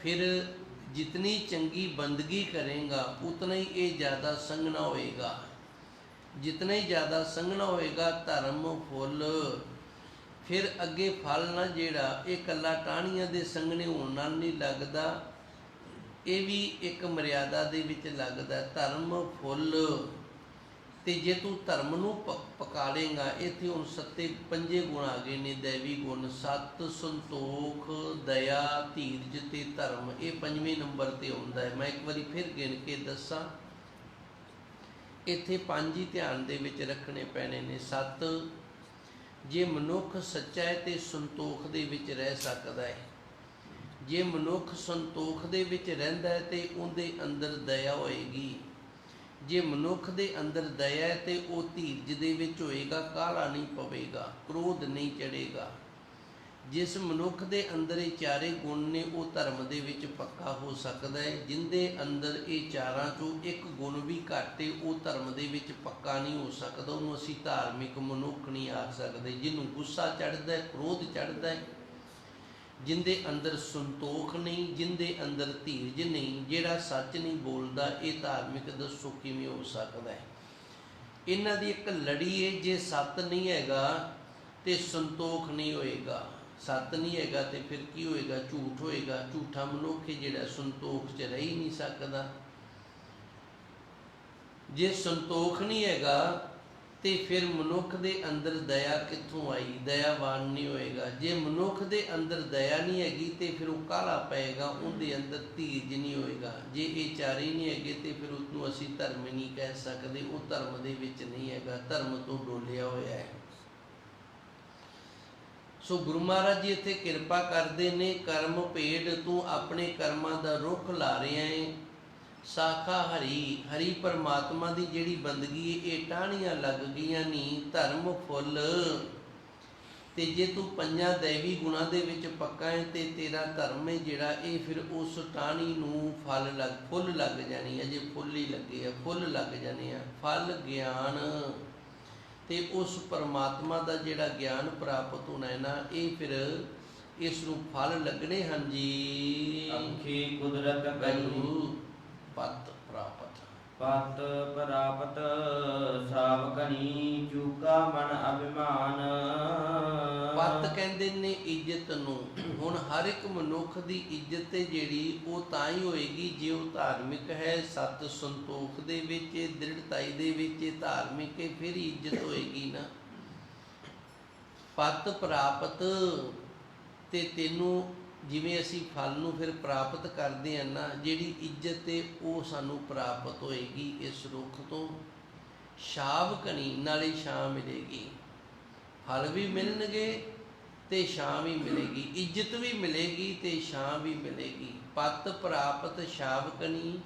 ਫਿਰ ਜਿਤਨੀ ਚੰਗੀ ਬੰਦਗੀ ਕਰੇਗਾ, ਉਤਨਾ ਹੀ ਇਹ ਜ਼ਿਆਦਾ ਸੰਘਣਾ ਹੋਏਗਾ। ਜਿਤਨਾ ਹੀ ਜ਼ਿਆਦਾ ਸੰਘਣਾ ਹੋਏਗਾ, ਧਰਮ, ਫੁੱਲ, ਫਿਰ ਅੱਗੇ ਫਲ ਨਾ ਜਿਹੜਾ, ਇਹ ਕੱਲਾ ਟਾਹਣੀਆਂ ਦੇ ਸੰਘਣੇ ਹੋਣ ਨਾਲ ਨਹੀਂ ਲੱਗਦਾ। ਇਹ ਵੀ ਇੱਕ ਮਰਿਆਦਾ ਦੇ ਵਿੱਚ ਲੱਗਦਾ। ਧਰਮ, ਫੁੱਲ ਤੇ ਜੇ ਤੂੰ ਧਰਮ ਨੂੰ ਪ- ਪਕਾ ਲੇਗਾ ਇੱਥੇ ਹੁਣ ਸੱਤੇ ਪੰਜੇ ਗੁਣ ਆ ਗਏ ਨੇ, ਦੇਵੀ ਗੁਣ, ਸਤ ਸੰਤੋਖ, ਦਇਆ, ਧੀਰਜ ਤੇ ਧਰਮ, ਇਹ ਪੰਜਵੇਂ ਨੰਬਰ ਤੇ ਆਉਂਦਾ ਹੈ। ਮੈਂ ਇੱਕ ਵਾਰੀ ਫਿਰ ਗਿਣ ਕੇ ਦੱਸਾਂ। ਇੱਥੇ ਪੰਜ ਹੀ ਧਿਆਨ ਦੇ ਵਿੱਚ ਰੱਖਣੇ ਪੈਣੇ ਨੇ। ਸਤ, ਜੇ ਮਨੁੱਖ ਸੱਚਾ ਹੈ ਤੇ ਸੰਤੋਖ ਦੇ ਵਿੱਚ ਰਹਿ ਸਕਦਾ ਹੈ। ਜੇ ਮਨੁੱਖ ਸੰਤੋਖ ਦੇ ਵਿੱਚ ਰਹਿੰਦਾ ਹੈ ਤੇ ਉਹਦੇ ਅੰਦਰ ਦਇਆ ਹੋਏਗੀ। ਜੇ ਮਨੁੱਖ ਦੇ ਅੰਦਰ ਦਇਆ ਹੈ ਤੇ ਉਹ ਧੀਰਜ ਦੇ ਵਿੱਚ ਹੋਏਗਾ ਕਾਲਾ ਨਹੀਂ ਪਵੇਗਾ, ਕ੍ਰੋਧ ਨਹੀਂ ਚੜੇਗਾ ਜਿਸ ਮਨੁੱਖ ਦੇ ਅੰਦਰ ਇਹ ਚਾਰੇ ਗੁਣ ਨੇ, ਉਹ ਧਰਮ ਦੇ ਵਿੱਚ ਪੱਕਾ ਹੋ ਸਕਦਾ ਹੈ। ਜਿੰਦੇ ਅੰਦਰ ਇਹ ਚਾਰਾਂ ਚੋਂ ਇੱਕ ਗੁਣ ਵੀ ਘਾਟੇ ਉਹ ਧਰਮ ਦੇ ਵਿੱਚ ਪੱਕਾ ਨਹੀਂ ਹੋ ਸਕਦਾ। ਉਹਨੂੰ ਅਸੀਂ ਧਾਰਮਿਕ ਮਨੁੱਖ ਨਹੀਂ ਆਖ ਸਕਦੇ। ਜਿਹਨੂੰ ਗੁੱਸਾ ਚੜਦਾ ਹੈ, ਕ੍ਰੋਧ ਚੜਦਾ ਹੈ ਜਿੰਦੇ ਅੰਦਰ ਸੰਤੋਖ ਨਹੀਂ, ਜਿੰਦੇ ਅੰਦਰ ਧੀਰਜ ਨਹੀਂ, ਜਿਹੜਾ ਸੱਚ ਨਹੀਂ ਬੋਲਦਾ, ਇਹ ਧਾਰਮਿਕ ਦੱਸੋ ਕਿਵੇਂ ਹੋ ਸਕਦਾ ਹੈ? ਇਹਨਾਂ ਦੀ ਇੱਕ ਲੜੀ ਹੈ ਜੇ ਸੱਤ ਨਹੀਂ ਹੈਗਾ ਤੇ ਸੰਤੋਖ ਨਹੀਂ ਹੋਏਗਾ। ਸੱਤ ਨਹੀਂ ਹੈਗਾ ਤੇ ਫਿਰ ਕੀ ਹੋਏਗਾ? ਝੂਠ ਹੋਏਗਾ। ਝੂਠਾ ਮਨੁੱਖ ਹੈ ਜਿਹੜਾ ਸੰਤੋਖ 'ਚ ਰਹਿ ਹੀ ਨਹੀਂ ਸਕਦਾ। ਜੇ ਸੰਤੋਖ ਨਹੀਂ ਹੈਗਾ ਤੇ ਫਿਰ ਮਨੁੱਖ ਦੇ ਅੰਦਰ ਦਇਆ ਕਿੱਥੋਂ ਆਈ? ਦਇਆਵਾਨ ਨਹੀਂ ਹੋਏਗਾ। ਜੇ ਮਨੁੱਖ ਦੇ ਅੰਦਰ ਦਇਆ ਨਹੀਂ ਹੈਗੀ ਤੇ ਫਿਰ ਉਹ ਕਾਲਾ ਪਏਗਾ? ਉਹਦੇ ਅੰਦਰ ਧੀਰਜ ਨਹੀਂ ਹੋਏਗਾ। ਜੇ ਇਹ ਚਾਰੇ ਨਹੀਂ ਹੈਗੇ ਤੇ ਫਿਰ ਉਸ ਨੂੰ ਅਸੀਂ ਧਰਮ ਨਹੀਂ ਕਹਿ ਸਕਦੇ। ਉਹ ਧਰਮ ਦੇ ਵਿੱਚ ਨਹੀਂ ਹੈਗਾ। ਧਰਮ ਤੋਂ ਡੋਲਿਆ ਹੋਇਆ ਹੈ। ਸੋ ਗੁਰੂ ਮਹਾਰਾਜ ਜੀ ਇੱਥੇ ਕਿਰਪਾ ਕਰਦੇ ਨੇ। ਕਰਮ ਭੇਡ ਤੂੰ ਆਪਣੇ ਕਰਮਾਂ ਦਾ ਰੁੱਖ ਲਾ ਰਿਹਾ ਹੈ। ਸਾਖਾ ਹਰੀ ਹਰੀ ਪਰਮਾਤਮਾ ਦੀ ਜਿਹੜੀ ਬੰਦਗੀ ਹੈ, ਇਹ ਟਾਹਣੀਆਂ ਲੱਗ ਗਈਆਂ ਨਹੀਂ ਧਰਮ ਫੁੱਲ। ਤੇ ਜੇ ਤੂੰ ਪੰਜਾਂ ਦੇਵੀ ਗੁਣਾਂ ਦੇ ਵਿੱਚ ਪੱਕਾ ਹੈ ਤੇ ਤੇਰਾ ਧਰਮ ਹੈ ਜਿਹੜਾ ਇਹ ਫਿਰ ਉਸ ਟਾਹਣੀ ਨੂੰ ਫਲ ਲੱਗ ਫੁੱਲ ਲੱਗ ਜਾਣੀ ਹੈ ਜੇ ਫੁੱਲ ਹੀ ਲੱਗੇ ਆ ਫੁੱਲ ਲੱਗ ਜਾਣੇ ਆ ਫਲ ਗਿਆਨ। ਤੇ ਉਸ ਪਰਮਾਤਮਾ ਦਾ ਜਿਹੜਾ ਗਿਆਨ ਪ੍ਰਾਪਤ ਹੋਣਾ ਹੈ ਨਾ ਇਹ ਫਿਰ ਇਸ ਨੂੰ ਫਲ ਲੱਗਣੇ ਹਨ ਜੀ। ਅੱਖੀ ਕੁਦਰਤ ਕਰੀ ਪਤ ਪ੍ਰਾਪਤ। ਪਤ ਪ੍ਰਾਪਤ ਸਾਵਕਣੀ ਚੂਕਾ ਮਨ ਅਭਿਮਾਨ। ਪਤ ਕਹਿੰਦੇ ਨੇ ਇੱਜ਼ਤ ਨੂੰ। ਹੁਣ ਹਰ ਇੱਕ ਮਨੁੱਖ ਦੀ ਇੱਜ਼ਤ ਤੇ ਜਿਹੜੀ ਉਹ ਤਾਂ ਹੀ ਹੋਏਗੀ ਜੇ ਉਹ ਧਾਰਮਿਕ ਹੈ। ਸਤ ਸੰਤੋਖ ਦੇ ਵਿੱਚ ਦ੍ਰਿੜਤਾਈ ਦੇ ਵਿੱਚ ਧਾਰਮਿਕ ਹੈ ਫਿਰ ਇੱਜ਼ਤ ਹੋਏਗੀ ਨਾ। ਪਤ ਪ੍ਰਾਪਤ ਤੇ ਤੈਨੂੰ ਜਿਵੇਂ ਅਸੀਂ ਫਲ ਨੂੰ ਫਿਰ ਪ੍ਰਾਪਤ ਕਰਦੇ ਹਾਂ ਨਾ, ਜਿਹੜੀ ਇੱਜ਼ਤ ਹੈ, ਉਹ ਸਾਨੂੰ ਪ੍ਰਾਪਤ ਹੋਏਗੀ, ਇਸ ਰੁੱਖ ਤੋਂ। ਸ਼ਾਵ ਕਣੀ, ਨਾਲੇ ਛਾਂ ਮਿਲੇਗੀ। ਫਲ ਵੀ ਮਿਲਣਗੇ ਤੇ ਛਾਂ ਵੀ ਮਿਲੇਗੀ। ਇੱਜ਼ਤ ਵੀ ਮਿਲੇਗੀ ਤੇ ਛਾਂ ਵੀ ਮਿਲੇਗੀ। ਪਤ ਪ੍ਰਾਪਤ ਸ਼ਾਵਕਨੀ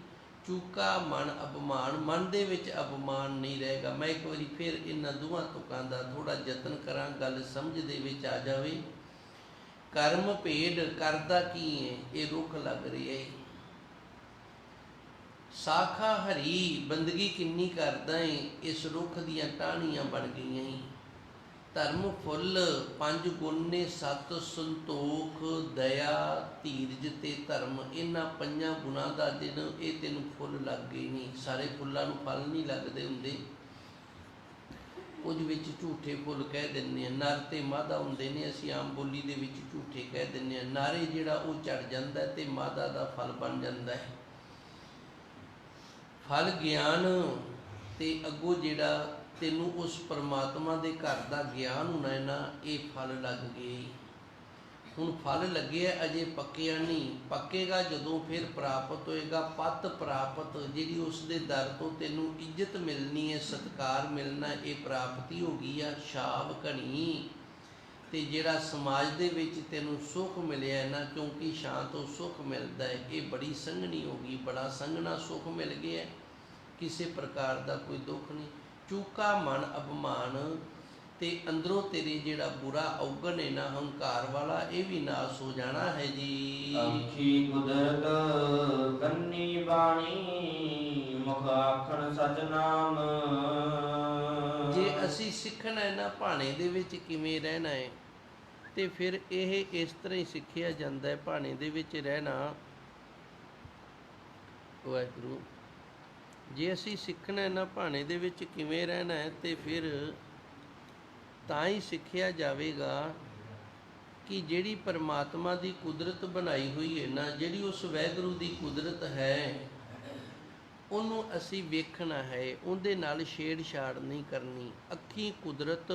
ਚੂਕਾ ਮਨ ਅਪਮਾਨ। ਮਨ ਦੇ ਵਿੱਚ ਅਪਮਾਨ ਨਹੀਂ ਰਹੇਗਾ। ਮੈਂ ਇੱਕ ਵਾਰੀ ਫਿਰ ਇਹਨਾਂ ਦੋਵਾਂ ਤੁਕਾਂ ਦਾ ਥੋੜਾ ਯਤਨ ਕਰਾਂ, ਗੱਲ ਸਮਝ ਦੇ ਵਿੱਚ ਆ ਜਾਵੇ। ਕਰਮ ਭੇਡ ਕਰਦਾ ਕੀ ਹੈ ਇਹ ਰੁੱਖ ਲੱਗ ਰਿਹਾ ਹੈ ਸਾਖਾ ਹਰੀ ਬੰਦਗੀ ਕਿੰਨੀ ਕਰਦਾ ਏ? ਇਸ ਰੁੱਖ ਦੀਆਂ ਟਾਹਣੀਆਂ ਬਣ ਗਈਆਂ ਏ ਧਰਮ ਫੁੱਲ ਪੰਜ ਗੁਣ ਨੇ ਸਤ ਸੰਤੋਖ ਦਇਆ ਧੀਰਜ ਤੇ ਧਰਮ। ਇਹਨਾਂ ਪੰਜਾਂ ਗੁਣਾਂ ਦਾ ਦਿਨ ਇਹ ਤੈਨੂੰ ਫੁੱਲ ਲੱਗ ਗਏ ਨਹੀਂ ਸਾਰੇ ਫੁੱਲਾਂ ਨੂੰ ਫਲ ਨਹੀਂ ਲੱਗਦੇ ਹੁੰਦੇ। ਉਹਦੇ ਵਿੱਚ ਝੂਠੇ ਫੁੱਲ ਕਹਿ ਦਿੰਦੇ ਆ, ਨਰ ਤੇ ਮਾਦਾ ਹੁੰਦੇ ਨੇ, ਅਸੀਂ ਆਮ ਬੋਲੀ ਦੇ ਵਿੱਚ ਝੂਠੇ ਕਹਿ ਦਿੰਦੇ ਆ। ਨਾਰੇ ਜਿਹੜਾ ਉਹ ਝੜ ਜਾਂਦਾ ਹੈ ਤੇ ਮਾਦਾ ਦਾ ਫਲ ਬਣ ਜਾਂਦਾ ਹੈ। ਫਲ ਗਿਆਨ ਤੇ ਅੱਗੋਂ ਜਿਹੜਾ ਤੈਨੂੰ ਉਸ ਪਰਮਾਤਮਾ ਦੇ ਘਰ ਦਾ ਗਿਆਨ ਹੋਣਾ ਹੈ ਨਾ, ਇਹ ਫਲ ਲੱਗ ਗਏ। ਹੁਣ ਫਲ ਲੱਗਿਆ ਅਜੇ ਪੱਕਿਆ ਨਹੀਂ। ਪੱਕੇਗਾ ਜਦੋਂ ਫਿਰ ਪ੍ਰਾਪਤ ਹੋਏਗਾ। ਪਤ ਪ੍ਰਾਪਤ, ਜਿਹੜੀ ਉਸ ਦੇ ਦਰ ਤੋਂ ਤੈਨੂੰ ਇੱਜ਼ਤ ਮਿਲਣੀ ਹੈ, ਸਤਕਾਰ ਮਿਲਣਾ, ਇਹ ਪ੍ਰਾਪਤੀ ਹੋ ਗਈ ਆ ਸ਼ਾਵ ਘਣੀ। ਤੇ ਜਿਹੜਾ ਸਮਾਜ ਦੇ ਵਿੱਚ ਤੈਨੂੰ ਸੁੱਖ ਮਿਲਿਆ ਨਾ, ਕਿਉਂਕਿ ਸ਼ਾਂ ਤੋਂ ਸੁੱਖ ਮਿਲਦਾ ਹੈ, ਇਹ ਬੜੀ ਸੰਘਣੀ ਹੋ ਗਈ। ਬੜਾ ਸੰਘਣਾ ਸੁੱਖ ਮਿਲ ਗਿਆ। ਕਿਸੇ ਪ੍ਰਕਾਰ ਦਾ ਕੋਈ ਦੁੱਖ ਨਹੀਂ। ਚੂਕਾ ਮਨ ਅਪਮਾਨ ਤੇ ਅੰਦਰੋਂ ਤੇਰੇ ਜਿਹੜਾ ਬੁਰਾ ਔਗਣ ਹੈ ਨਾ ਹੰਕਾਰ ਵਾਲਾ ਇਹ ਵੀ ਨਾਸ ਹੋ ਜਾਣਾ ਹੈ ਜੀ। ਅੰਖੀ ਕੁਦਰਤ ਕੰਨੀ ਬਾਣੀ ਮੁਖ ਆਖਣ ਸਚ ਨਾਮ। ਜੇ ਅਸੀਂ ਸਿੱਖਣਾ ਹੈ ਨਾ ਭਾਣੇ ਦੇ ਵਿੱਚ ਕਿਵੇਂ ਰਹਿਣਾ ਹੈ? ਤੇ ਫਿਰ ਇਹ ਇਸ ਤਰ੍ਹਾਂ ਹੀ ਸਿੱਖਿਆ ਜਾਂਦਾ ਹੈ ਭਾਣੇ ਦੇ ਵਿੱਚ ਰਹਿਣਾ। ਵਾਹਿਗੁਰੂ ਜੇ ਅਸੀਂ ਸਿੱਖਣਾ ਹੈ ਨਾ ਭਾਣੇ ਦੇ ਵਿੱਚ ਕਿਵੇਂ ਰਹਿਣਾ ਹੈ ਤੇ ਫਿਰ ਤਾਂ ਹੀ ਸਿੱਖਿਆ ਜਾਵੇਗਾ ਕਿ ਜਿਹੜੀ ਪਰਮਾਤਮਾ ਦੀ ਕੁਦਰਤ ਬਣਾਈ ਹੋਈ ਹੈ ਨਾ, ਜਿਹੜੀ ਉਸ ਵੈਗਰੂ ਦੀ ਕੁਦਰਤ ਹੈ, ਉਹਨੂੰ ਅਸੀਂ ਵੇਖਣਾ ਹੈ, ਉਹਦੇ ਨਾਲ ਛੇੜਛਾੜ ਨਹੀਂ ਕਰਨੀ। ਅੱਖੀ ਕੁਦਰਤ,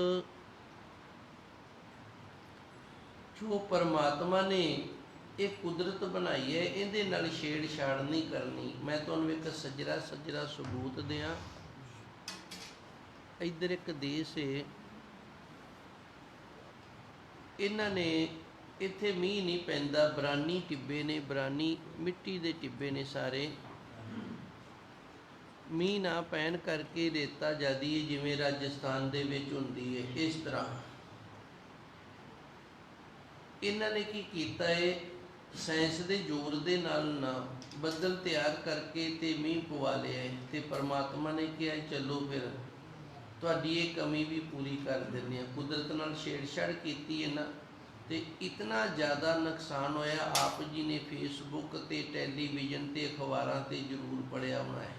ਜੋ ਪਰਮਾਤਮਾ ਨੇ ਇਹ ਕੁਦਰਤ ਬਣਾਈ ਹੈ, ਇਹਦੇ ਨਾਲ ਛੇੜਛਾੜ ਨਹੀਂ ਕਰਨੀ। ਮੈਂ ਤੁਹਾਨੂੰ ਇੱਕ ਸੱਜਰਾ ਸੱਜਰਾ ਸਬੂਤ ਦਿਆਂ। ਇੱਧਰ ਇੱਕ ਦੇਸ਼ ਹੈ ਇਹਨਾਂ ਨੇ ਇੱਥੇ ਮੀਂਹ ਨਹੀਂ ਪੈਂਦਾ, ਬਰਾਨੀ ਟਿੱਬੇ ਨੇ, ਬਰਾਨੀ ਮਿੱਟੀ ਦੇ ਟਿੱਬੇ ਨੇ ਸਾਰੇ। ਮੀਂਹ ਨਾ ਪੈਣ ਕਰਕੇ ਰੇਤਾ ਜਾਦੀ ਜਿਵੇਂ ਰਾਜਸਥਾਨ ਦੇ ਵਿੱਚ ਹੁੰਦੀ ਹੈ, ਇਸ ਤਰ੍ਹਾਂ। ਇਹਨਾਂ ਨੇ ਕੀ ਕੀਤਾ ਹੈ ਸਾਇੰਸ ਦੇ ਜ਼ੋਰ ਦੇ ਨਾਲ ਨਾ ਬੱਦਲ ਤਿਆਰ ਕਰਕੇ ਤੇ ਮੀਂਹ ਪਵਾ ਲਿਆ ਹੈ ਤੇ ਪਰਮਾਤਮਾ ਨੇ ਕਿਹਾ ਚਲੋ ਫਿਰ। ਤੁਹਾਡੀ ਇਹ ਕਮੀ ਵੀ ਪੂਰੀ ਕਰ ਦਿੰਦੇ ਆ ਕੁਦਰਤ ਨਾਲ ਛੇੜਛਾੜ ਕੀਤੀ ਹੈ ਨਾ, ਤੇ ਇਤਨਾ ਜ਼ਿਆਦਾ ਨੁਕਸਾਨ ਹੋਇਆ, ਆਪ ਜੀ ਨੇ ਫੇਸਬੁੱਕ ਤੇ ਟੈਲੀਵਿਜ਼ਨ ਤੇ, ਅਖਬਾਰਾਂ ਤੇ ਜ਼ਰੂਰ ਪੜਿਆ ਹੋਣਾ ਹੈ।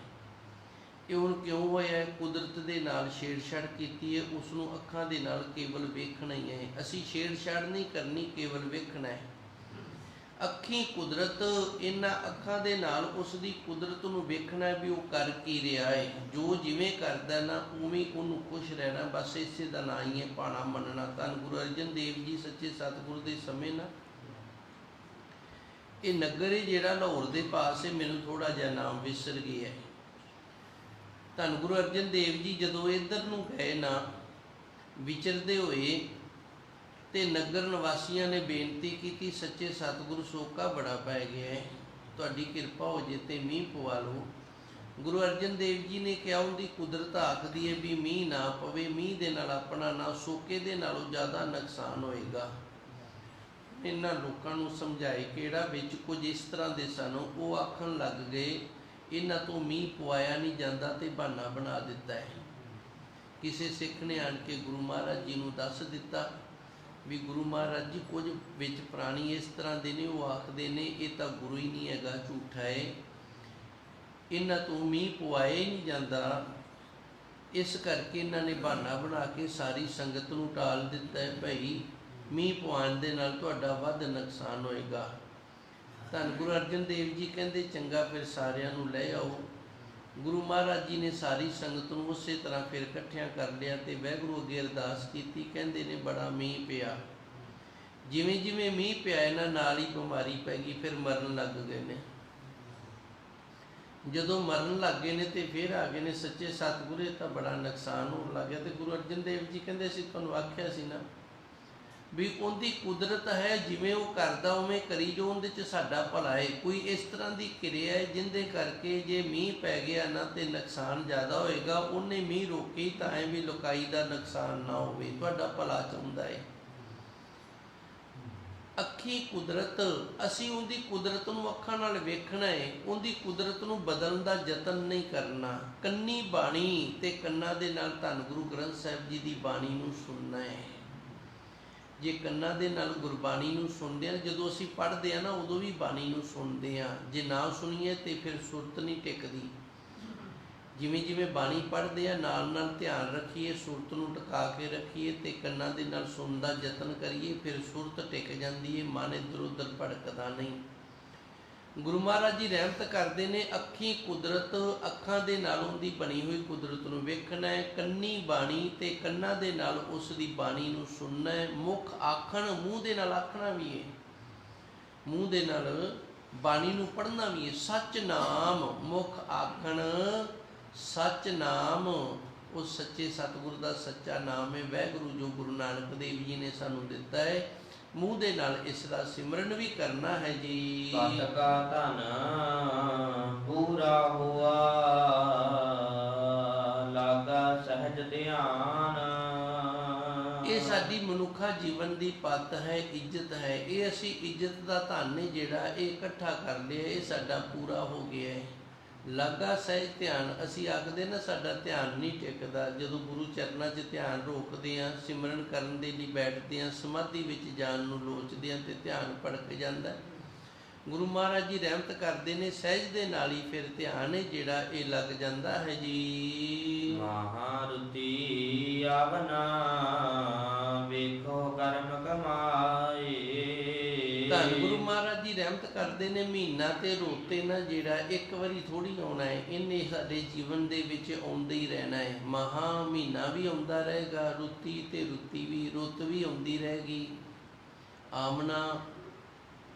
ਇਹ ਹੁਣ ਕਿਉਂ ਹੋਇਆ ਕੁਦਰਤ ਦੇ ਨਾਲ ਛੇੜਛਾੜ ਕੀਤੀ ਹੈ ਉਸ ਨੂੰ ਅੱਖਾਂ ਦੇ ਨਾਲ ਕੇਵਲ ਵੇਖਣਾ ਹੀ ਹੈ। ਅਸੀਂ ਛੇੜਛਾੜ ਨਹੀਂ ਕਰਨੀ, ਕੇਵਲ ਵੇਖਣਾ ਹੈ। ਅੱਖੀ ਕੁਦਰਤ, ਇਹਨਾਂ ਅੱਖਾਂ ਦੇ ਨਾਲ ਉਸ ਦੀ ਕੁਦਰਤ ਨੂੰ ਵੇਖਣਾ ਵੀ ਉਹ ਕਰ ਕੀ ਰਿਹਾ ਹੈ ਜੋ ਜਿਵੇਂ ਕਰਦਾ ਨਾ, ਉਵੇਂ ਉਹਨੂੰ ਖੁਸ਼ ਰਹਿਣਾ, ਬਸ ਇਸੇ ਦਾ ਨਾਂ ਹੀ ਹੈ, ਪਾਣਾ ਮੰਨਣਾ। ਧੰਨ ਗੁਰੂ ਅਰਜਨ ਦੇਵ ਜੀ ਸੱਚੇ ਸਤਿਗੁਰ ਦੇ ਸਮੇਂ ਨਾ। ਇਹ ਨਗਰ ਹੈ ਜਿਹੜਾ ਲਾਹੌਰ ਦੇ ਪਾਸ ਹੈ ਮੈਨੂੰ ਥੋੜਾ ਜਿਹਾ ਨਾਮ ਵਿਸਰ ਗਿਆ ਹੈ ਧੰਨ ਗੁਰੂ ਅਰਜਨ ਦੇਵ ਜੀ ਜਦੋਂ ਇੱਧਰ ਨੂੰ ਗਏ ਨਾ, ਵਿਚਰਦੇ ਹੋਏ ਤੇ ਨਗਰ ਨਿਵਾਸੀਆਂ ਨੇ ਬੇਨਤੀ ਕੀਤੀ, ਸੱਚੇ ਸਤਿਗੁਰੂ ਸੋਕਾ ਬੜਾ ਪੈ ਗਿਆ ਹੈ। ਤੁਹਾਡੀ ਕਿਰਪਾ ਹੋ ਜੇ ਤੇ ਮੀਂਹ ਪਵਾ ਲਓ ਗੁਰੂ ਅਰਜਨ ਦੇਵ ਜੀ ਨੇ ਕਿਹਾ, ਉਹਦੀ ਕੁਦਰਤ ਆਖਦੀ ਹੈ ਵੀ ਮੀਂਹ ਨਾ ਪਵੇ, ਮੀਂਹ ਦੇ ਨਾਲ ਆਪਣਾ ਨਾ ਸੋਕੇ ਦੇ ਨਾਲੋਂ ਜ਼ਿਆਦਾ ਨੁਕਸਾਨ ਹੋਏਗਾ। ਇਹਨਾਂ ਲੋਕਾਂ ਨੂੰ ਸਮਝਾਏ ਕਿਹੜਾ ਵਿੱਚ ਕੁਝ ਇਸ ਤਰ੍ਹਾਂ ਦੇ ਸਨ। ਉਹ ਆਖਣ ਲੱਗ ਗਏ, ਇਹਨਾਂ ਤੋਂ ਮੀਂਹ ਪਵਾਇਆ ਨਹੀਂ ਜਾਂਦਾ ਤੇ ਬਹਾਨਾ ਬਣਾ ਦਿੱਤਾ ਹੈ। ਕਿਸੇ ਸਿੱਖ ਨੇ ਆਣ ਕੇ ਗੁਰੂ ਮਹਾਰਾਜ ਜੀ ਨੂੰ ਦੱਸ ਦਿੱਤਾ ਵੀ ਗੁਰੂ ਮਹਾਰਾਜ ਜੀ, ਕੁਝ ਵਿੱਚ ਪ੍ਰਾਣੀ ਇਸ ਤਰ੍ਹਾਂ ਦੇ ਨੇ, ਉਹ ਆਖਦੇ ਨੇ, ਇਹ ਤਾਂ ਗੁਰੂ ਹੀ ਨਹੀਂ ਹੈਗਾ, ਝੂਠਾ ਹੈ ਇਹਨਾਂ ਤੋਂ ਮੀਂਹ ਪਵਾਇਆ ਹੀ ਨਹੀਂ ਜਾਂਦਾ। ਇਸ ਕਰਕੇ ਇਹਨਾਂ ਨੇ ਬਹਾਨਾ ਬਣਾ ਕੇ ਸਾਰੀ ਸੰਗਤ ਨੂੰ ਟਾਲ ਦਿੱਤਾ ਹੈ, ਭਈ ਮੀਂਹ ਪਵਾਉਣ ਦੇ ਨਾਲ ਤੁਹਾਡਾ ਵੱਧ ਨੁਕਸਾਨ ਹੋਏਗਾ। ਧੰਨ ਗੁਰੂ ਅਰਜਨ ਦੇਵ ਜੀ ਕਹਿੰਦੇ, ਚੰਗਾ ਫਿਰ ਸਾਰਿਆਂ ਨੂੰ ਲੈ ਆਓ। ਗੁਰੂ ਮਹਾਰਾਜ ਜੀ ਨੇ ਸਾਰੀ ਸੰਗਤ ਨੂੰ ਉਸੇ ਤਰ੍ਹਾਂ ਫਿਰ ਇਕੱਠਿਆਂ ਕਰ ਲਿਆ ਤੇ ਵਾਹਿਗੁਰੂ ਅੱਗੇ ਅਰਦਾਸ ਕੀਤੀ, ਕਹਿੰਦੇ ਨੇ ਬੜਾ ਮੀਂਹ ਪਿਆ। ਜਿਵੇਂ ਜਿਵੇਂ ਮੀਂਹ ਪਿਆ, ਇਹਨਾਂ ਨਾਲ ਹੀ ਬਿਮਾਰੀ ਪੈ ਗਈ, ਫਿਰ ਮਰਨ ਲੱਗ ਗਏ ਨੇ। ਜਦੋਂ ਮਰਨ ਲੱਗ ਗਏ ਨੇ ਤੇ ਫਿਰ ਆ ਗਏ ਨੇ ਸੱਚੇ ਸਤਿਗੁਰੇ, ਤਾਂ ਬੜਾ ਨੁਕਸਾਨ ਹੋਣ ਲੱਗ ਗਿਆ। ਤੇ ਗੁਰੂ ਅਰਜਨ ਦੇਵ ਜੀ ਕਹਿੰਦੇ ਸੀ, ਤੁਹਾਨੂੰ ਆਖਿਆ ਸੀ ਨਾ ਵੀ ਉਹਦੀ ਕੁਦਰਤ ਹੈ, ਜਿਵੇਂ ਉਹ ਕਰਦਾ ਉਵੇਂ ਕਰੀ ਜੋ ਉਹਦੇ ਚ ਸਾਡਾ ਭਲਾ ਹੈ। ਕੋਈ ਇਸ ਤਰ੍ਹਾਂ ਦੀ ਕਿਰਿਆ ਹੈ ਜਿੰਦੇ ਕਰਕੇ ਜੇ ਮੀਂਹ ਪੈ ਗਿਆ ਨਾ ਤੇ ਨੁਕਸਾਨ ਜ਼ਿਆਦਾ ਹੋਏਗਾ, ਉਹਨੇ ਮੀਂਹ ਰੋਕੀ ਤਾਂ ਐ ਵੀ ਲੋਕਾਈ ਦਾ ਨੁਕਸਾਨ ਨਾ ਹੋਵੇ। ਤੁਹਾਡਾ ਭਲਾ ਚਾਹੁੰਦਾ ਹੈ। ਅੱਖੀ ਕੁਦਰਤ, ਅਸੀਂ ਉਹਦੀ ਕੁਦਰਤ ਨੂੰ ਅੱਖਾਂ ਨਾਲ ਵੇਖਣਾ ਹੈ। ਉਹਦੀ ਕੁਦਰਤ ਨੂੰ ਬਦਲਣ ਦਾ ਯਤਨ ਨਹੀਂ ਕਰਨਾ। ਕੰਨੀ ਬਾਣੀ ਤੇ ਕੰਨਾਂ ਦੇ ਨਾਲ ਧੰਨ ਗੁਰੂ ਗ੍ਰੰਥ ਸਾਹਿਬ ਜੀ ਦੀ ਬਾਣੀ ਨੂੰ ਸੁਣਨਾ ਹੈ। ਜੇ ਕੰਨਾਂ ਦੇ ਨਾਲ ਗੁਰਬਾਣੀ ਨੂੰ ਸੁਣਦੇ ਆ ਜਦੋਂ ਅਸੀਂ ਪੜ੍ਹਦੇ ਆ ਨਾ, ਉਦੋਂ ਵੀ ਬਾਣੀ ਨੂੰ ਸੁਣਦੇ ਆ ਜੇ ਨਾ ਸੁਣੀਏ ਤੇ ਫਿਰ ਸੁਰਤ ਨਹੀਂ ਟਿਕਦੀ। ਜਿਵੇਂ ਜਿਵੇਂ ਬਾਣੀ ਪੜ੍ਹਦੇ ਆ ਨਾਲ ਨਾਲ ਧਿਆਨ ਰੱਖੀਏ, ਸੁਰਤ ਨੂੰ ਟਿਕਾ ਕੇ ਰੱਖੀਏ ਤੇ ਕੰਨਾਂ ਦੇ ਨਾਲ ਸੁਣਨ ਦਾ ਯਤਨ ਕਰੀਏ, ਫਿਰ ਸੁਰਤ ਟਿਕ ਜਾਂਦੀ ਹੈ ਮਨ ਇੱਧਰ ਉੱਧਰ ਭੜਕਦਾ ਨਹੀਂ। ਗੁਰੂ ਮਹਾਰਾਜ ਜੀ ਰਹਿਮਤ ਕਰਦੇ ਨੇ, ਅੱਖੀ ਕੁਦਰਤ, ਅੱਖਾਂ ਦੇ ਨਾਲੋਂ ਦੀ ਬਣੀ ਹੋਈ ਕੁਦਰਤ ਨੂੰ ਵੇਖਣਾ ਹੈ, ਕੰਨੀ ਬਾਣੀ ਤੇ ਕੰਨਾਂ ਦੇ ਨਾਲ ਉਸ ਦੀ ਬਾਣੀ ਨੂੰ ਸੁਣਨਾ ਹੈ, ਮੁਖ ਆਖਣ ਮੂੰਹ ਦੇ ਨਾਲ ਆਖਣਾ ਵੀ ਹੈ। ਮੂੰਹ ਦੇ ਨਾਲ ਬਾਣੀ ਨੂੰ ਪੜ੍ਹਨਾ ਵੀ ਹੈ। ਸੱਚ ਨਾਮ, ਮੁਖ ਆਖਣ ਸੱਚ ਨਾਮ, ਉਹ ਸੱਚੇ ਸਤਿਗੁਰ ਦਾ ਸੱਚਾ ਨਾਮ ਹੈ। ਵਹਿਗੁਰੂ ਜੋ ਗੁਰੂ ਨਾਨਕ ਦੇਵ ਜੀ ਨੇ ਸਾਨੂੰ ਦਿੱਤਾ ਹੈ ਮੂੰਹ ਦੇ ਨਾਲ ਇਸ ਦਾ ਸਿਮਰਨ ਵੀ ਕਰਨਾ ਹੈ ਜੀ। ਕਤ ਕਾ ਧਨ ਪੂਰਾ ਹੁਆ ਲਾਗਾ ਸਹਿਜ ਧਿਆਨ। ਇਹ ਸਾਡੀ ਮਨੁੱਖਾ ਜੀਵਨ ਦੀ ਪੱਤ ਹੈ ਇੱਜ਼ਤ ਹੈ। ਇਹ ਅਸੀਂ ਇੱਜ਼ਤ ਦਾ ਧਨ ਜਿਹੜਾ ਇਹ ਇਕੱਠਾ ਕਰ ਲਿਆ ਇਹ ਸਾਡਾ ਪੂਰਾ ਹੋ ਗਿਆ ਹੈ। ਲਾਗਾ ਸਹਿਜ ਧਿਆਨ, ਅਸੀਂ ਆਖਦੇ ਨਾ ਸਾਡਾ ਧਿਆਨ ਨਹੀਂ ਟਿਕਦਾ, ਜਦੋਂ ਗੁਰੂ ਚਰਨਾਂ 'ਚ ਧਿਆਨ ਰੋਕਦੇ ਆ ਸਿਮਰਨ ਕਰਨ ਦੇ ਲਈ ਬੈਠਦੇ ਆ ਸਮਾਧੀ ਵਿੱਚ ਜਾਣ ਨੂੰ ਲੋਚਦੇ ਆ ਤੇ ਧਿਆਨ ਭੜਕ ਜਾਂਦਾ। ਗੁਰੂ ਮਹਾਰਾਜ ਜੀ ਰਹਿਮਤ ਕਰਦੇ ਨੇ, ਸਹਿਜ ਦੇ ਨਾਲ ਹੀ ਫਿਰ ਧਿਆਨ ਹੈ ਜਿਹੜਾ ਇਹ ਲੱਗ ਜਾਂਦਾ ਹੈ ਜੀ। ਮਹਾਰੁਤੀ ਆਵਨਾ, ਵੇਖੋ ਕਰਮ ਕਰਦੇ ਨੇ ਮਹੀਨਾ ਤੇ ਰੋਤੇ ਨਾ ਜਿਹੜਾ ਇੱਕ ਵਾਰੀ ਥੋੜੀ ਆਉਣਾ ਹੈ, ਇਹਨੇ ਸਾਡੇ ਜੀਵਨ ਦੇ ਵਿੱਚ ਆਉਂਦਾ ਹੀ ਰਹਿਣਾ ਹੈ। ਮਹਾ ਮਹੀਨਾ ਵੀ ਆਉਂਦਾ ਰਹੇਗਾ, ਰੁੱਤੀ ਤੇ ਰੁੱਤੀ ਵੀ, ਰੁੱਤ ਵੀ ਆਉਂਦੀ ਰਹੇਗੀ। ਆਮਨਾ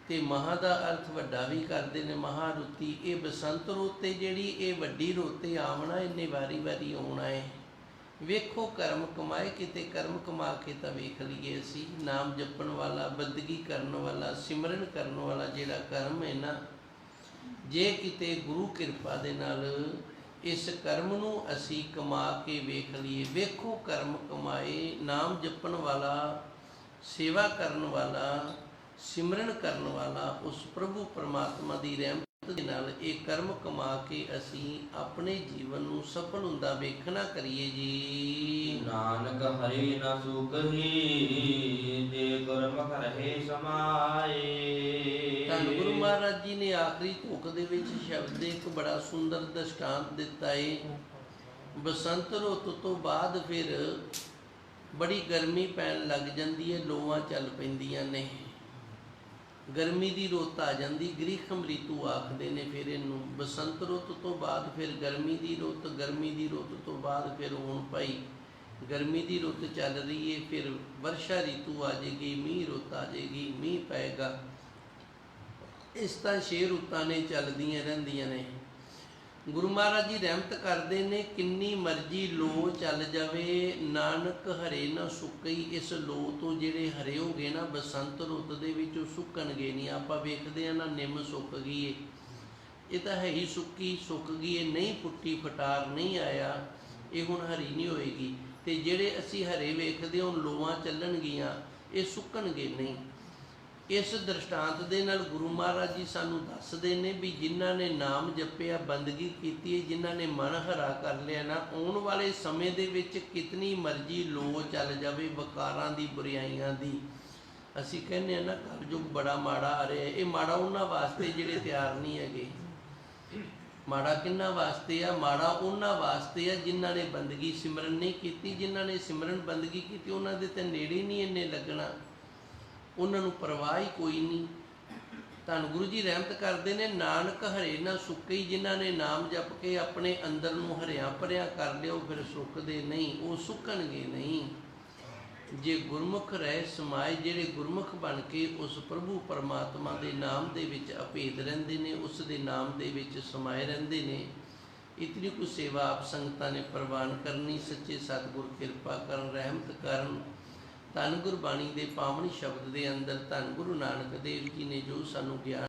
ਤੇ ਮਹਾ ਦਾ ਅਰਥ ਵੱਡਾ ਵੀ ਕਰਦੇ ਨੇ, ਮਹਾ ਰੁੱਤੀ, ਇਹ ਬਸੰਤ ਰੁੱਤੇ ਜਿਹੜੀ ਇਹ ਵੱਡੀ ਰੁੱਤੇ ਆਮਣਾ ਇਹਨੇ ਵਾਰੀ ਵਾਰੀ ਆਉਣਾ ਹੈ। ਵੇਖੋ ਕਰਮ ਕਮਾਏ ਕਿਤੇ ਕਰਮ ਕਮਾ ਕੇ ਤਾਂ ਵੇਖ ਲਈਏ ਅਸੀਂ। ਨਾਮ ਜਪਣ ਵਾਲਾ, ਬੰਦਗੀ ਕਰਨ ਵਾਲਾ, ਸਿਮਰਨ ਕਰਨ ਵਾਲਾ ਜਿਹੜਾ ਕਰਮ ਹੈ ਨਾ, ਜੇ ਕਿਤੇ ਗੁਰੂ ਕਿਰਪਾ ਦੇ ਨਾਲ ਇਸ ਕਰਮ ਨੂੰ ਅਸੀਂ ਕਮਾ ਕੇ ਵੇਖ ਲਈਏ, ਵੇਖੋ ਕਰਮ ਕਮਾਏ, ਨਾਮ ਜਪਣ ਵਾਲਾ, ਸੇਵਾ ਕਰਨ ਵਾਲਾ, ਸਿਮਰਨ ਕਰਨ ਵਾਲਾ, ਉਸ ਪ੍ਰਭੂ ਪਰਮਾਤਮਾ ਦੀ ਰਹਿਮਤ ਦੇ ਨਾਲ ਇਹ ਕਰਮ ਕਮਾ ਕੇ ਅਸੀਂ ਆਪਣੇ ਜੀਵਨ ਨੂੰ ਸਫਲ ਹੁੰਦਾ ਵੇਖਣਾ ਕਰੀਏ ਜੀ। ਨਾਨਕ ਹਰੀ ਨ ਸੁਖਹੀ ਜੇ ਗੁਰਮੁਖ ਰਹੇ ਸਮਾਏ। ਧੰਨ ਗੁਰੂ ਮਹਾਰਾਜ ਜੀ ਨੇ ਆਖਰੀ ਧੁਕ ਦੇ ਵਿੱਚ ਸ਼ਬਦ ਦੇ ਇੱਕ ਬੜਾ ਸੁੰਦਰ ਦ੍ਰਿਸ਼ਟਾਂਤ ਦਿੱਤਾ ਏ। ਬਸੰਤ ਰੁੱਤ ਤੋਂ ਬਾਅਦ ਫਿਰ ਬੜੀ ਗਰਮੀ ਪੈਣ ਲੱਗ ਜਾਂਦੀ ਹੈ ਲੋਆਂ ਚੱਲ ਪੈਂਦੀਆਂ ਨੇ। ਗਰਮੀ ਦੀ ਰੁੱਤ ਆ ਜਾਂਦੀ ਗ੍ਰੀਖਮ ਰੀਤੂ ਆਖਦੇ ਨੇ ਫਿਰ ਇਹਨੂੰ, ਬਸੰਤ ਰੁੱਤ ਤੋਂ ਬਾਅਦ ਫਿਰ ਗਰਮੀ ਦੀ ਰੁੱਤ, ਗਰਮੀ ਦੀ ਰੁੱਤ ਤੋਂ ਬਾਅਦ ਫਿਰ ਹੁਣ ਭਾਈ ਗਰਮੀ ਦੀ ਰੁੱਤ ਚੱਲ ਰਹੀ ਏ, ਫਿਰ ਵਰਸ਼ਾ ਰੀਤੂ ਆ ਜਾਏਗੀ, ਮੀਂਹ ਰੁੱਤ ਆ ਜਾਏਗੀ, ਮੀਂਹ ਪਏਗਾ। ਇਸ ਤਾਂ ਛੇ ਰੁੱਤਾਂ ਨੇ ਚੱਲਦੀਆਂ ਰਹਿੰਦੀਆਂ ਨੇ। ਗੁਰੂ ਮਹਾਰਾਜ ਜੀ ਰਹਿਮਤ ਕਰਦੇ ਨੇ, ਕਿੰਨੀ ਮਰਜ਼ੀ ਲੋ ਚੱਲ ਜਾਵੇ, ਨਾਨਕ ਹਰੇ ਨਾ ਸੁੱਕਈ ਇਸ ਲੋ ਤੋਂ ਜਿਹੜੇ ਹਰੇ ਹੋ ਗਏ ਨਾ, ਬਸੰਤ ਰੁੱਤ ਦੇ ਵਿੱਚ ਉਹ ਸੁੱਕਣਗੇ ਨਹੀਂ। ਆਪਾਂ ਵੇਖਦੇ ਆ ਨਾ, ਨਿੰਮ ਸੁੱਕ ਗਈ ਏ। ਇਹ ਤਾਂ ਹੈ ਹੀ ਸੁੱਕੀ, ਸੁੱਕ ਗਈ ਏ, ਨਹੀਂ ਪੁੱਟੀ ਫਟਾਰ ਨਹੀਂ ਆਇਆ, ਇਹ ਹੁਣ ਹਰੀ ਨਹੀਂ ਹੋਏਗੀ। ਤੇ ਜਿਹੜੇ ਅਸੀਂ ਹਰੇ ਵੇਖਦੇ ਹਾਂ, ਉਹ ਲੋਆਂ ਚੱਲਣਗੀਆਂ, ਇਹ ਸੁੱਕਣਗੇ ਨਹੀਂ। ਇਸ ਦ੍ਰਿਸ਼ਟਾਂਤ ਦੇ ਨਾਲ ਗੁਰੂ ਮਹਾਰਾਜ ਜੀ ਸਾਨੂੰ ਦੱਸਦੇ ਨੇ ਵੀ ਜਿਨ੍ਹਾਂ ਨੇ ਨਾਮ ਜਪਿਆ, ਬੰਦਗੀ ਕੀਤੀ ਹੈ, ਜਿਨ੍ਹਾਂ ਨੇ ਮਨ ਹਰਾ ਕਰ ਲਿਆ ਨਾ, ਆਉਣ ਵਾਲੇ ਸਮੇਂ ਦੇ ਵਿੱਚ ਕਿਤਨੀ ਮਰਜ਼ੀ ਲੋ ਚੱਲ ਜਾਵੇ, ਵਕਾਰਾਂ ਦੀ ਬੁਰਾਈਆਂ ਦੀ। ਅਸੀਂ ਕਹਿੰਦੇ ਆ ਨਾ, ਕਲਯੁਗ ਬੜਾ ਮਾੜਾ ਆ ਰਿਹਾ ਇਹ ਮਾੜਾ ਉਹਨਾਂ ਵਾਸਤੇ ਜਿਹੜੇ ਤਿਆਰ ਨਹੀਂ ਹੈਗੇ। ਮਾੜਾ ਕਿੰਨਾ ਵਾਸਤੇ ਆ? ਮਾੜਾ ਉਹਨਾਂ ਵਾਸਤੇ ਆ ਜਿਨ੍ਹਾਂ ਨੇ ਬੰਦਗੀ ਸਿਮਰਨ ਨਹੀਂ ਕੀਤੀ, ਜਿਨ੍ਹਾਂ ਨੇ ਸਿਮਰਨ ਬੰਦਗੀ ਕੀਤੀ, ਉਹਨਾਂ ਦੇ ਤੇ ਨੇੜੇ ਨਹੀਂ ਇੰਨੇ ਲੱਗਣਾ। ਉਹਨਾਂ ਨੂੰ ਪਰਵਾਹ ਹੀ ਕੋਈ ਨਹੀਂ। ਧੰਨ ਗੁਰੂ ਜੀ ਰਹਿਮਤ ਕਰਦੇ ਨੇ, ਨਾਨਕ ਹਰੇ ਨਾ ਸੁੱਕੇ ਹੀ ਜਿਨ੍ਹਾਂ ਨੇ ਨਾਮ ਜਪ ਕੇ ਆਪਣੇ ਅੰਦਰ ਨੂੰ ਹਰਿਆ ਭਰਿਆ ਕਰ ਲਿਓ, ਫਿਰ ਸੁੱਕਦੇ ਨਹੀਂ, ਉਹ ਸੁੱਕਣਗੇ ਨਹੀਂ। ਜੇ ਗੁਰਮੁਖ ਰਹਿ ਸਮਾਏ, ਜਿਹੜੇ ਗੁਰਮੁਖ ਬਣ ਕੇ ਉਸ ਪ੍ਰਭੂ ਪਰਮਾਤਮਾ ਦੇ ਨਾਮ ਦੇ ਵਿੱਚ ਅਭੇਦ ਰਹਿੰਦੇ ਨੇ, ਉਸ ਦੇ ਨਾਮ ਦੇ ਵਿੱਚ ਸਮਾਏ ਰਹਿੰਦੇ ਨੇ, ਇਤਨੀ ਕੁ ਸੇਵਾ ਆਪ ਸੰਗਤਾਂ ਨੇ ਪ੍ਰਵਾਨ ਕਰਨੀ, ਸੱਚੇ ਸਤਿਗੁਰ ਕਿਰਪਾ ਕਰਨ, ਰਹਿਮਤ ਕਰਨ ਧੰਨ ਗੁਰਬਾਣੀ ਦੇ ਪਾਵਨ ਸ਼ਬਦ ਦੇ ਅੰਦਰ ਧੰਨ ਗੁਰੂ ਨਾਨਕ ਦੇਵ ਜੀ ਨੇ ਜੋ ਸਾਨੂੰ ਗਿਆਨ